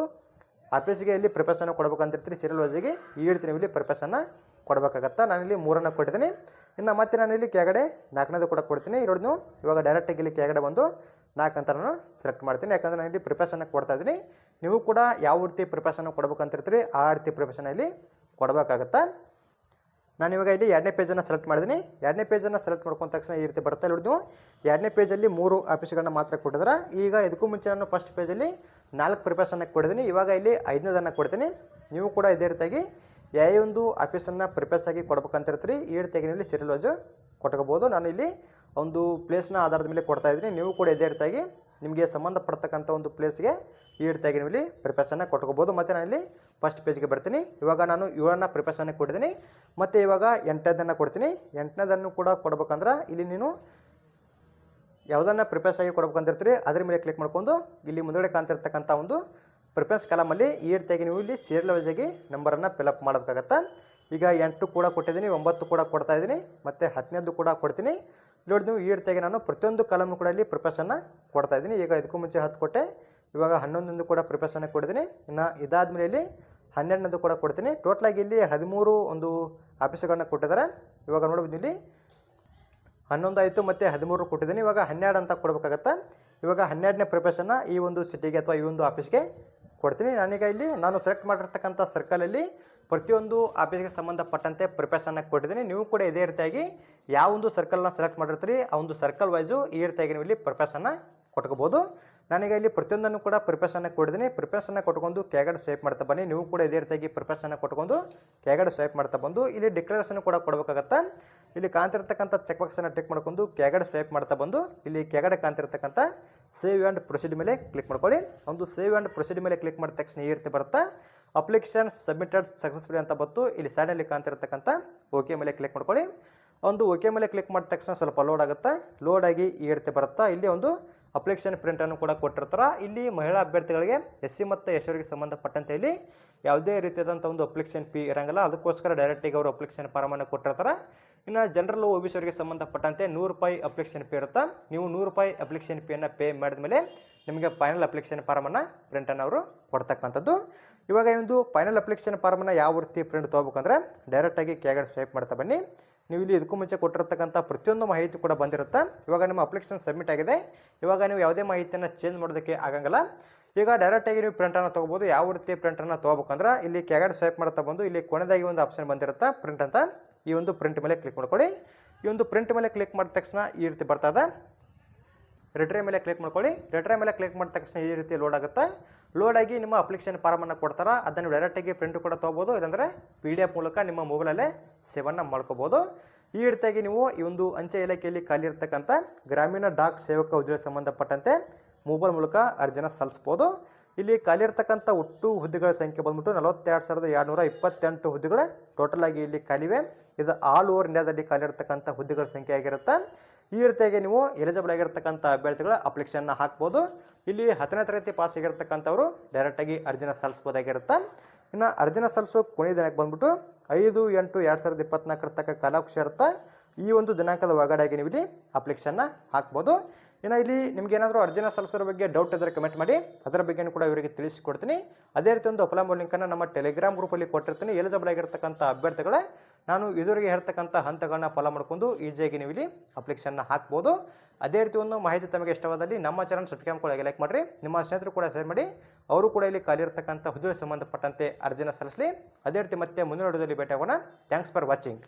ಆಫೀಸಿಗೆ ಇಲ್ಲಿ ಪ್ರಿಪೇರ್ಸನ್ನು ಕೊಡ್ಬೇಕಂತಿರ್ತೀರಿ ಸೀರಿಯಲ್ ವೈಸಿಗೆ ಈ ರೀತಿ ನೀವು ಇಲ್ಲಿ ಪ್ರಿಪೇರ್ಸನ್ನು ಕೊಡಬೇಕಾಗತ್ತಾ? ನಾನಿಲ್ಲಿ ಮೂರನ್ನು ಕೊಟ್ಟಿದ್ದೀನಿ. ಇನ್ನು ಮತ್ತೆ ನಾನು ಇಲ್ಲಿ ಕೆಳಗಡೆ ನಾಲ್ಕನೇದು ಕೂಡ ಕೊಡ್ತೀನಿ. ನೀವು ಇವಾಗ ಡೈರೆಕ್ಟಾಗಿ ಇಲ್ಲಿ ಕೆಳಗಡೆ ಬಂದು ನಾಲ್ಕು ಅಂತ ನಾನು ಸೆಲೆಕ್ಟ್ ಮಾಡ್ತೀನಿ. ಯಾಕಂದರೆ ನಾನು ಇಲ್ಲಿ ಪ್ರಿಪ್ರೇಷನ್ ಕೊಡ್ತಾ ಇದ್ದೀನಿ. ನೀವು ಕೂಡ ಯಾವ ರೀತಿ ಪ್ರಿಪ್ರೇಷನ್ ಕೊಡ್ಬೇಕಂತಿರ್ತೀರಿ, ಆ ರೀತಿ ಪ್ರಿಪ್ರೇಷನ್ ಇಲ್ಲಿ ಕೊಡಬೇಕಾಗತ್ತಾ? ನಾನು ಇವಾಗ ಇಲ್ಲಿ ಎರಡನೇ ಪೇಜನ್ನು ಸೆಲೆಕ್ಟ್ ಮಾಡಿದ್ದೀನಿ. ಎರಡನೇ ಪೇಜನ್ನು ಸೆಲೆಕ್ಟ್ ಮಾಡ್ಕೊಂಡ ತಕ್ಷಣ ಈ ರೀತಿ ಬರ್ತಾ ನೀವು ಎರಡನೇ ಪೇಜಲ್ಲಿ ಮೂರು ಆಫೀಸ್ಗಳನ್ನ ಮಾತ್ರ ಕೊಟ್ಟಿದ್ರೆ. ಈಗ ಇದಕ್ಕೂ ಮುಂಚೆ ನಾನು ಫಸ್ಟ್ ಪೇಜಲ್ಲಿ ನಾಲ್ಕು ಪ್ರಿಪ್ರೇಷನ್ನ ಕೊಡಿದ್ದೀನಿ ಇವಾಗ ಇಲ್ಲಿ ಐದನೇದನ್ನು ಕೊಡ್ತೀನಿ. ನೀವು ಕೂಡ ಇದೇ ರೀತಿಯಾಗಿ ಯಾವ ಒಂದು ಆಫೀಸನ್ನು ಪ್ರಿಪೇರ್ಸ್ ಆಗಿ ಕೊಡ್ಬೇಕಂತ ಇರ್ತೀರಿ ಈ ರೀತಿಯಾಗಿ ನೀವು ಇಲ್ಲಿ ಸೀರಿಯಲ್ ವಾಜು ಕೊಟ್ಕೋಬೋದು. ನಾನು ಇಲ್ಲಿ ಒಂದು ಪ್ಲೇಸ್ನ ಆಧಾರದ ಮೇಲೆ ಕೊಡ್ತಾ ಇದ್ದೀನಿ. ನೀವು ಕೂಡ ಇದೇ ರೀತಿಯಾಗಿ ನಿಮಗೆ ಸಂಬಂಧಪಡ್ತಕ್ಕಂಥ ಒಂದು ಪ್ಲೇಸ್ಗೆ ಈ ತೆಗಿನಲ್ಲಿ ಇಲ್ಲಿ ಕೊಟ್ಕೋಬೋದು. ಮತ್ತು ನಾನು ಇಲ್ಲಿ ಫಸ್ಟ್ ಪೇಜ್ಗೆ ಬರ್ತೀನಿ. ಇವಾಗ ನಾನು ಏಳನ್ನ ಪ್ರಿಪೇರ್ಸನ್ನು ಕೊಟ್ಟಿದ್ದೀನಿ. ಮತ್ತು ಇವಾಗ ಎಂಟನೇದನ್ನು ಕೊಡ್ತೀನಿ. ಎಂಟನೇದನ್ನು ಕೂಡ ಕೊಡ್ಬೇಕಂದ್ರೆ ಇಲ್ಲಿ ನೀನು ಯಾವುದನ್ನು ಪ್ರಿಪೇರ್ಸ್ ಆಗಿ ಕೊಡ್ಬೇಕಂತಿರ್ತೀರಿ, ಅದ್ರ ಮೇಲೆ ಕ್ಲಿಕ್ ಮಾಡ್ಕೊಂಡು ಇಲ್ಲಿ ಮುಂದುಗಡೆ ಕಾಣ್ತಿರ್ತಕ್ಕಂಥ ಒಂದು ಪ್ರಿಪೇರ್ಸ್ ಕಾಲಮಲ್ಲಿ ಈ ರೀತಿಯಾಗಿ ನೀವು ಇಲ್ಲಿ ಸೀರಿಯಲ್ ವೈಸಾಗಿ ನಂಬರನ್ನು ಫಿಲಪ್ ಮಾಡಬೇಕಾಗತ್ತೆ? ಈಗ ಎಂಟು ಕೂಡ ಕೊಟ್ಟಿದ್ದೀನಿ, ಒಂಬತ್ತು ಕೂಡ ಕೊಡ್ತಾ ಇದ್ದೀನಿ, ಮತ್ತು ಹತ್ತನೇದು ಕೂಡ ಕೊಡ್ತೀನಿ. ನೋಡಿ, ನೀವು ಈ ರೀತಿಯಾಗಿ ನಾನು ಪ್ರತಿಯೊಂದು ಕಾಲಮ್ ಕೂಡ ಇಲ್ಲಿ ಪ್ರಿಪ್ರೇಷನ್ನ ಕೊಡ್ತಾ ಇದ್ದೀನಿ. ಈಗ ಇದಕ್ಕೂ ಮುಂಚೆ ಹತ್ತು ಕೊಟ್ಟೆ, ಇವಾಗ ಹನ್ನೊಂದೊಂದು ಕೂಡ ಪ್ರಿಪೇರ್ಸನ್ನು ಕೊಡ್ತೀನಿ ಇನ್ನು ಇದಾದಮೇಲೆ ಇಲ್ಲಿ ಹನ್ನೆರಡನೇದು ಕೂಡ ಕೊಡ್ತೀನಿ. ಟೋಟಲಾಗಿ ಇಲ್ಲಿ ಹದಿಮೂರು ಒಂದು ಆಫೀಸ್ಗಳನ್ನ ಕೊಟ್ಟಿದ್ದಾರೆ. ಇವಾಗ ನೋಡ್ಬೋದು ಇಲ್ಲಿ ಹನ್ನೊಂದು ಆಯಿತು ಮತ್ತು ಹದಿಮೂರು ಕೊಟ್ಟಿದ್ದೀನಿ. ಇವಾಗ ಹನ್ನೆರಡು ಅಂತ ಕೊಡಬೇಕಾಗತ್ತೆ? ಇವಾಗ ಹನ್ನೆರಡನೇ ಪ್ರಿಪ್ರೇಷನ್ನ ಈ ಒಂದು ಸಿಟಿಗೆ ಅಥವಾ ಈ ಒಂದು ಆಫೀಸ್ಗೆ ಕೊಡ್ತೀನಿ. ನಾನೀಗ ಇಲ್ಲಿ ನಾನು ಸೆಲೆಕ್ಟ್ ಮಾಡಿರ್ತಕ್ಕಂಥ ಸರ್ಕಲಲ್ಲಿ ಪ್ರತಿಯೊಂದು ಆಫೀಸ್ಗೆ ಸಂಬಂಧಪಟ್ಟಂತೆ ಪ್ರಿಪ್ರೇಷನ್ನ ಕೊಟ್ಟಿದ್ದೀನಿ. ನೀವು ಕೂಡ ಇದೇ ರೀತಿಯಾಗಿ ಯಾವ ಒಂದು ಸರ್ಕಲ್ನ ಸೆಲೆಕ್ಟ್ ಮಾಡಿರ್ತೀರಿ, ಆ ಒಂದು ಸರ್ಕಲ್ ವೈಸು ಈ ರೀತಿಯಾಗಿ ನೀವು ಇಲ್ಲಿ ಪ್ರಿಪ್ರೇಷನ್ನ ಕೊಟ್ಕೋಬೋದು. ನಾನೀಗ ಇಲ್ಲಿ ಪ್ರತಿಯೊಂದನ್ನು ಕೂಡ ಪ್ರಿಪ್ರೇಷನ್ನ ಕೊಟ್ಟಿದ್ದೀನಿ. ಪ್ರಿಪ್ರೇಷನ್ನ ಕೊಟ್ಕೊಂಡು ಕೆಳಗಡೆ ಸ್ವೈಪ್ ಮಾಡ್ತಾ ಬನ್ನಿ. ನೀವು ಕೂಡ ಇದೇ ರೀತಿಯಾಗಿ ಪ್ರಿಪ್ರೇಷನ್ನ ಕೊಟ್ಕೊಂಡು ಕೆಳಗಡೆ ಸ್ವೈಪ್ ಮಾಡ್ತಾ ಬಂದು ಇಲ್ಲಿ ಡಿಕ್ಲರೇಷನ್ ಕೂಡ ಕೊಡಬೇಕಾಗತ್ತೆ? ಇಲ್ಲಿ ಕಾಣ್ತಿರ್ತಕ್ಕಂಥ ಚೆಕ್ ಬಾಕ್ಸನ್ನು ಟಿಕ್ ಮಾಡ್ಕೊಂಡು ಕೆಳಗಡೆ ಸ್ವೈಪ್ ಮಾಡ್ತಾ ಬಂದು ಇಲ್ಲಿ ಕೆಳಗಡೆ ಕಾಣ್ತಿರ್ತಕ್ಕಂಥ ಸೇವ್ ಆ್ಯಂಡ್ ಪ್ರೊಸೀಡ್ ಮೇಲೆ ಕ್ಲಿಕ್ ಮಾಡ್ಕೊಳ್ಳಿ. ಒಂದು ಸೇವ್ ಆ್ಯಂಡ್ ಪ್ರೊಸೀಡ್ ಮೇಲೆ ಕ್ಲಿಕ್ ಮಾಡಿದ ತಕ್ಷಣ ಈ ರೀತಿ ಬರುತ್ತೆ? ಅಪ್ಲಿಕೇಶನ್ ಸಬ್ಮಿಟೆಡ್ ಸಕ್ಸಸ್ಫುಲಿ ಅಂತ ಬಂತು. ಇಲ್ಲಿ ಸ್ಯಾಡಲ್ಲಿ ಕಾಣ್ತಿರ್ತಕ್ಕಂಥ ಓಕೆ ಮೇಲೆ ಕ್ಲಿಕ್ ಮಾಡ್ಕೊಳ್ಳಿ. ಒಂದು ಓಕೆ ಮೇಲೆ ಕ್ಲಿಕ್ ಮಾಡಿದ ತಕ್ಷಣ ಸ್ವಲ್ಪ ಲೋಡ್ ಆಗುತ್ತೆ? ಲೋಡ್ ಆಗಿ ಈ ರೀತಿ ಬರುತ್ತಾ? ಇಲ್ಲಿ ಒಂದು ಅಪ್ಲಿಕೇಶನ್ ಪ್ರಿಂಟನ್ನು ಕೂಡ ಕೊಟ್ಟಿರ್ತಾರೆ. ಇಲ್ಲಿ ಮಹಿಳಾ ಅಭ್ಯರ್ಥಿಗಳಿಗೆ ಎಸ್ ಸಿ ಮತ್ತು ಎಸ್ ಅವರಿಗೆ ಸಂಬಂಧಪಟ್ಟಂತೆ ಇಲ್ಲಿ ಯಾವುದೇ ರೀತಿಯಾದಂಥ ಒಂದು ಅಪ್ಲಿಕೇಶನ್ ಫೀ ಇರಂಗಿಲ್ಲ. ಅದಕ್ಕೋಸ್ಕರ ಡೈರೆಕ್ಟಿಗೆ ಅವರು ಅಪ್ಲಿಕೇಶನ್ ಫಾರಮನ್ನು ಕೊಟ್ಟಿರ್ತಾರೆ. ಇನ್ನು ಜನರಲ್ ಒ ಬಿ ಸಿ ಅವರಿಗೆ ಸಂಬಂಧಪಟ್ಟಂತೆ ನೂರು ರೂಪಾಯಿ ಅಪ್ಲಿಕೇಶನ್ ಫೀ ಇರುತ್ತೆ? ನೀವು ನೂರು ರೂಪಾಯಿ ಅಪ್ಲಿಕೇಶನ್ ಫೀಯನ್ನು ಪೇ ಮಾಡಿದ ಮೇಲೆ ನಿಮಗೆ ಫೈನಲ್ ಅಪ್ಲಿಕೇಶನ್ ಫಾರಮನ್ನು ಪ್ರಿಂಟನ್ನು ಅವರು ಕೊಡ್ತಕ್ಕಂಥದ್ದು. ಇವಾಗ ಈ ಒಂದು ಫೈನಲ್ ಅಪ್ಲಿಕೇಶನ್ ಫಾರ್ಮನ್ನು ಯಾವ ರೀತಿ ಪ್ರಿಂಟ್ ತೊಗೋಬೇಕಂದ್ರೆ ಡೈರೆಕ್ಟಾಗಿ ಕೆಳಗಡೆ ಸ್ವೈಪ್ ಮಾಡ್ತಾ ಬನ್ನಿ. ನೀವು ಇಲ್ಲಿ ಇದಕ್ಕೂ ಮುಂಚೆ ಕೊಟ್ಟಿರ್ತಕ್ಕಂಥ ಪ್ರತಿಯೊಂದು ಮಾಹಿತಿ ಕೂಡ ಬಂದಿರುತ್ತೆ? ಇವಾಗ ನಿಮ್ಮ ಅಪ್ಲಿಕೇಶನ್ ಸಬ್ಮಿಟ್ ಆಗಿದೆ. ಇವಾಗ ನೀವು ಯಾವುದೇ ಮಾಹಿತಿಯನ್ನು ಚೇಂಜ್ ಮಾಡೋದಕ್ಕೆ ಆಗಂಗಿಲ್ಲ. ಈಗ ಡೈರೆಕ್ಟಾಗಿ ನೀವು ಪ್ರಿಂಟನ್ನು ತೊಗೋಬೋದು. ಯಾವ ರೀತಿ ಪ್ರಿಂಟನ್ನು ತೊಗೋಬೇಕಂದ್ರೆ ಇಲ್ಲಿ ಕೆಳಗಡೆ ಸ್ವೈಪ್ ಮಾಡ್ತಾ ಬಂದು ಇಲ್ಲಿ ಕೊನೆದಾಗಿ ಒಂದು ಆಪ್ಷನ್ ಬಂದಿರುತ್ತೆ? ಪ್ರಿಂಟ್ ಅಂತ. ಈ ಒಂದು ಪ್ರಿಂಟ್ ಮೇಲೆ ಕ್ಲಿಕ್ ಮಾಡ್ಕೊಳ್ಳಿ. ಈ ಒಂದು ಪ್ರಿಂಟ್ ಮೇಲೆ ಕ್ಲಿಕ್ ಮಾಡಿದ ತಕ್ಷಣ ಈ ರೀತಿ ಬರ್ತದೆ ರಿಟ್ರೈ ಮೇಲೆ ಕ್ಲಿಕ್ ಮಾಡ್ಕೊಳ್ಳಿ. ರಿಟ್ರೈ ಮೇಲೆ ಕ್ಲಿಕ್ ಮಾಡಿದ ತಕ್ಷಣ ಈ ರೀತಿ ಲೋಡ್ ಆಗುತ್ತೆ. ಲೋಡ್ ಆಗಿ ನಿಮ್ಮ ಅಪ್ಲಿಕೇಶನ್ ಫಾರ್ಮನ್ನು ಕೊಡ್ತಾರೆ? ಅದನ್ನು ಡೈರೆಕ್ಟಾಗಿ ಪ್ರಿಂಟ್ ಕೂಡ ತೊಗೋಬೋದು. ಇಲ್ಲಾಂದರೆ ಪಿ ಡಿ ಎಫ್ ಮೂಲಕ ನಿಮ್ಮ ಮೊಬೈಲಲ್ಲೇ ಸೇವನ್ನು ಮಾಡ್ಕೋಬೋದು. ಈ ರೀತಿಯಾಗಿ ನೀವು ಈ ಒಂದು ಅಂಚೆ ಇಲಾಖೆಯಲ್ಲಿ ಖಾಲಿ ಇರ್ತಕ್ಕಂಥ ಗ್ರಾಮೀಣ ಡಾಕ್ ಸೇವಕ ಉದ್ಯೋಗ ಸಂಬಂಧಪಟ್ಟಂತೆ ಮೊಬೈಲ್ ಮೂಲಕ ಅರ್ಜಿನ ಸಲ್ಲಿಸ್ಬೋದು. ಇಲ್ಲಿ ಖಾಲಿ ಇರ್ತಕ್ಕಂಥ ಒಟ್ಟು ಹುದ್ದೆಗಳ ಸಂಖ್ಯೆ ಬಂದ್ಬಿಟ್ಟು ನಲವತ್ತೆರಡು ಸಾವಿರದ ಎರಡುನೂರ ಇಪ್ಪತ್ತೆಂಟು ಹುದ್ದೆಗಳು ಟೋಟಲ್ ಆಗಿ ಇಲ್ಲಿ ಖಾಲಿವೆ. ಇದು ಆಲ್ ಓವರ್ ಇಂಡಿಯಾದಲ್ಲಿ ಖಾಲಿ ಇರ್ತಕ್ಕಂಥ ಹುದ್ದೆಗಳ ಸಂಖ್ಯೆ ಆಗಿರುತ್ತೆ. ಈ ರೀತಿಯಾಗಿ ನೀವು ಎಲಿಜಿಬಲ್ ಆಗಿರ್ತಕ್ಕಂಥ ಅಭ್ಯರ್ಥಿಗಳ ಅಪ್ಲಿಕೇಶನ್ನ ಹಾಕ್ಬೋದು. ಇಲ್ಲಿ ಹತ್ತನೇ ತರಗತಿ ಪಾಸ್ ಆಗಿರ್ತಕ್ಕಂಥವ್ರು ಡೈರೆಕ್ಟಾಗಿ ಅರ್ಜಿನ ಸಲ್ಲಿಸ್ಬೋದಾಗಿರುತ್ತೆ. ಇನ್ನು ಅರ್ಜಿನ ಸಲ್ಲಿಸೋ ಕೊನೆಯ ದಿನಕ್ಕೆ ಬಂದ್ಬಿಟ್ಟು ಐದು ಎಂಟು ಎರಡು ಸಾವಿರದ ಇಪ್ಪತ್ನಾಲ್ಕರ ತಕ್ಕ ಕಾಲಾವಕಾಶ ಇರುತ್ತೆ ಈ ಒಂದು ದಿನಾಂಕದ ಒಳಗಡೆಯಾಗಿ ನೀವು ಇಲ್ಲಿ ಅಪ್ಲಿಕೇಶನ್ನ ಹಾಕ್ಬೋದು. ಇನ್ನು ಇಲ್ಲಿ ನಿಮಗೇನಾದರೂ ಅರ್ಜಿನ ಸಲ್ಲಿಸೋದ್ರ ಬಗ್ಗೆ ಡೌಟ್ ಇದ್ದರೆ ಕಮೆಂಟ್ ಮಾಡಿ. ಅದರ ಬಗ್ಗೆನೂ ಕೂಡ ಇವರಿಗೆ ತಿಳಿಸಿಕೊಡ್ತೀನಿ. ಅದೇ ರೀತಿ ಒಂದು ಅಪಲಾಂಬೋ ಲಿಂಕನ್ನು ನಮ್ಮ ಟೆಲಿಗ್ರಾಮ್ ಗ್ರೂಪಲ್ಲಿ ಕೊಟ್ಟಿರ್ತೀನಿ. ಎಲಿಜಿಬಲ್ ಆಗಿರ್ತಕ್ಕಂಥ ಅಭ್ಯರ್ಥಿಗಳೇ, ನಾನು ಇದುವರೆಗೆ ಹೇಳ್ತಕ್ಕಂಥ ಹಂತಗಳನ್ನ ಫಾಲೋ ಮಾಡಿಕೊಂಡು ಈಜಿಯಾಗಿ ನೀವು ಇಲ್ಲಿ ಅಪ್ಲಿಕೇಶನ್ನ ಹಾಕ್ಬೋದು. ಅದೇ ರೀತಿ ಒಂದು ಮಾಹಿತಿ ತಮಗೆ ಇಷ್ಟವಾದಲ್ಲಿ ನಮ್ಮ ಚಾನಲ್ ಸಬ್ಸ್ಕ್ರೈಬ್ ಕೂಡ ಲೈಕ್ ಮಾಡಿರಿ. ನಿಮ್ಮ ಸ್ನೇಹಿತರು ಕೂಡ ಶೇರ್ ಮಾಡಿ. ಅವರು ಕೂಡ ಇಲ್ಲಿ ಖಾಲಿ ಇರ್ತಕ್ಕಂಥ ಹುದ್ದೆ ಸಂಬಂಧಪಟ್ಟಂತೆ ಅರ್ಜಿನ ಸಲ್ಲಿಸಲಿ. ಅದೇ ರೀತಿ ಮತ್ತೆ ಮುಂದಿನ ವಿಡಿಯೋದಲ್ಲಿ ಭೇಟಿಯಾಗೋಣ ಥ್ಯಾಂಕ್ಸ್ ಫಾರ್ ವಾಚಿಂಗ್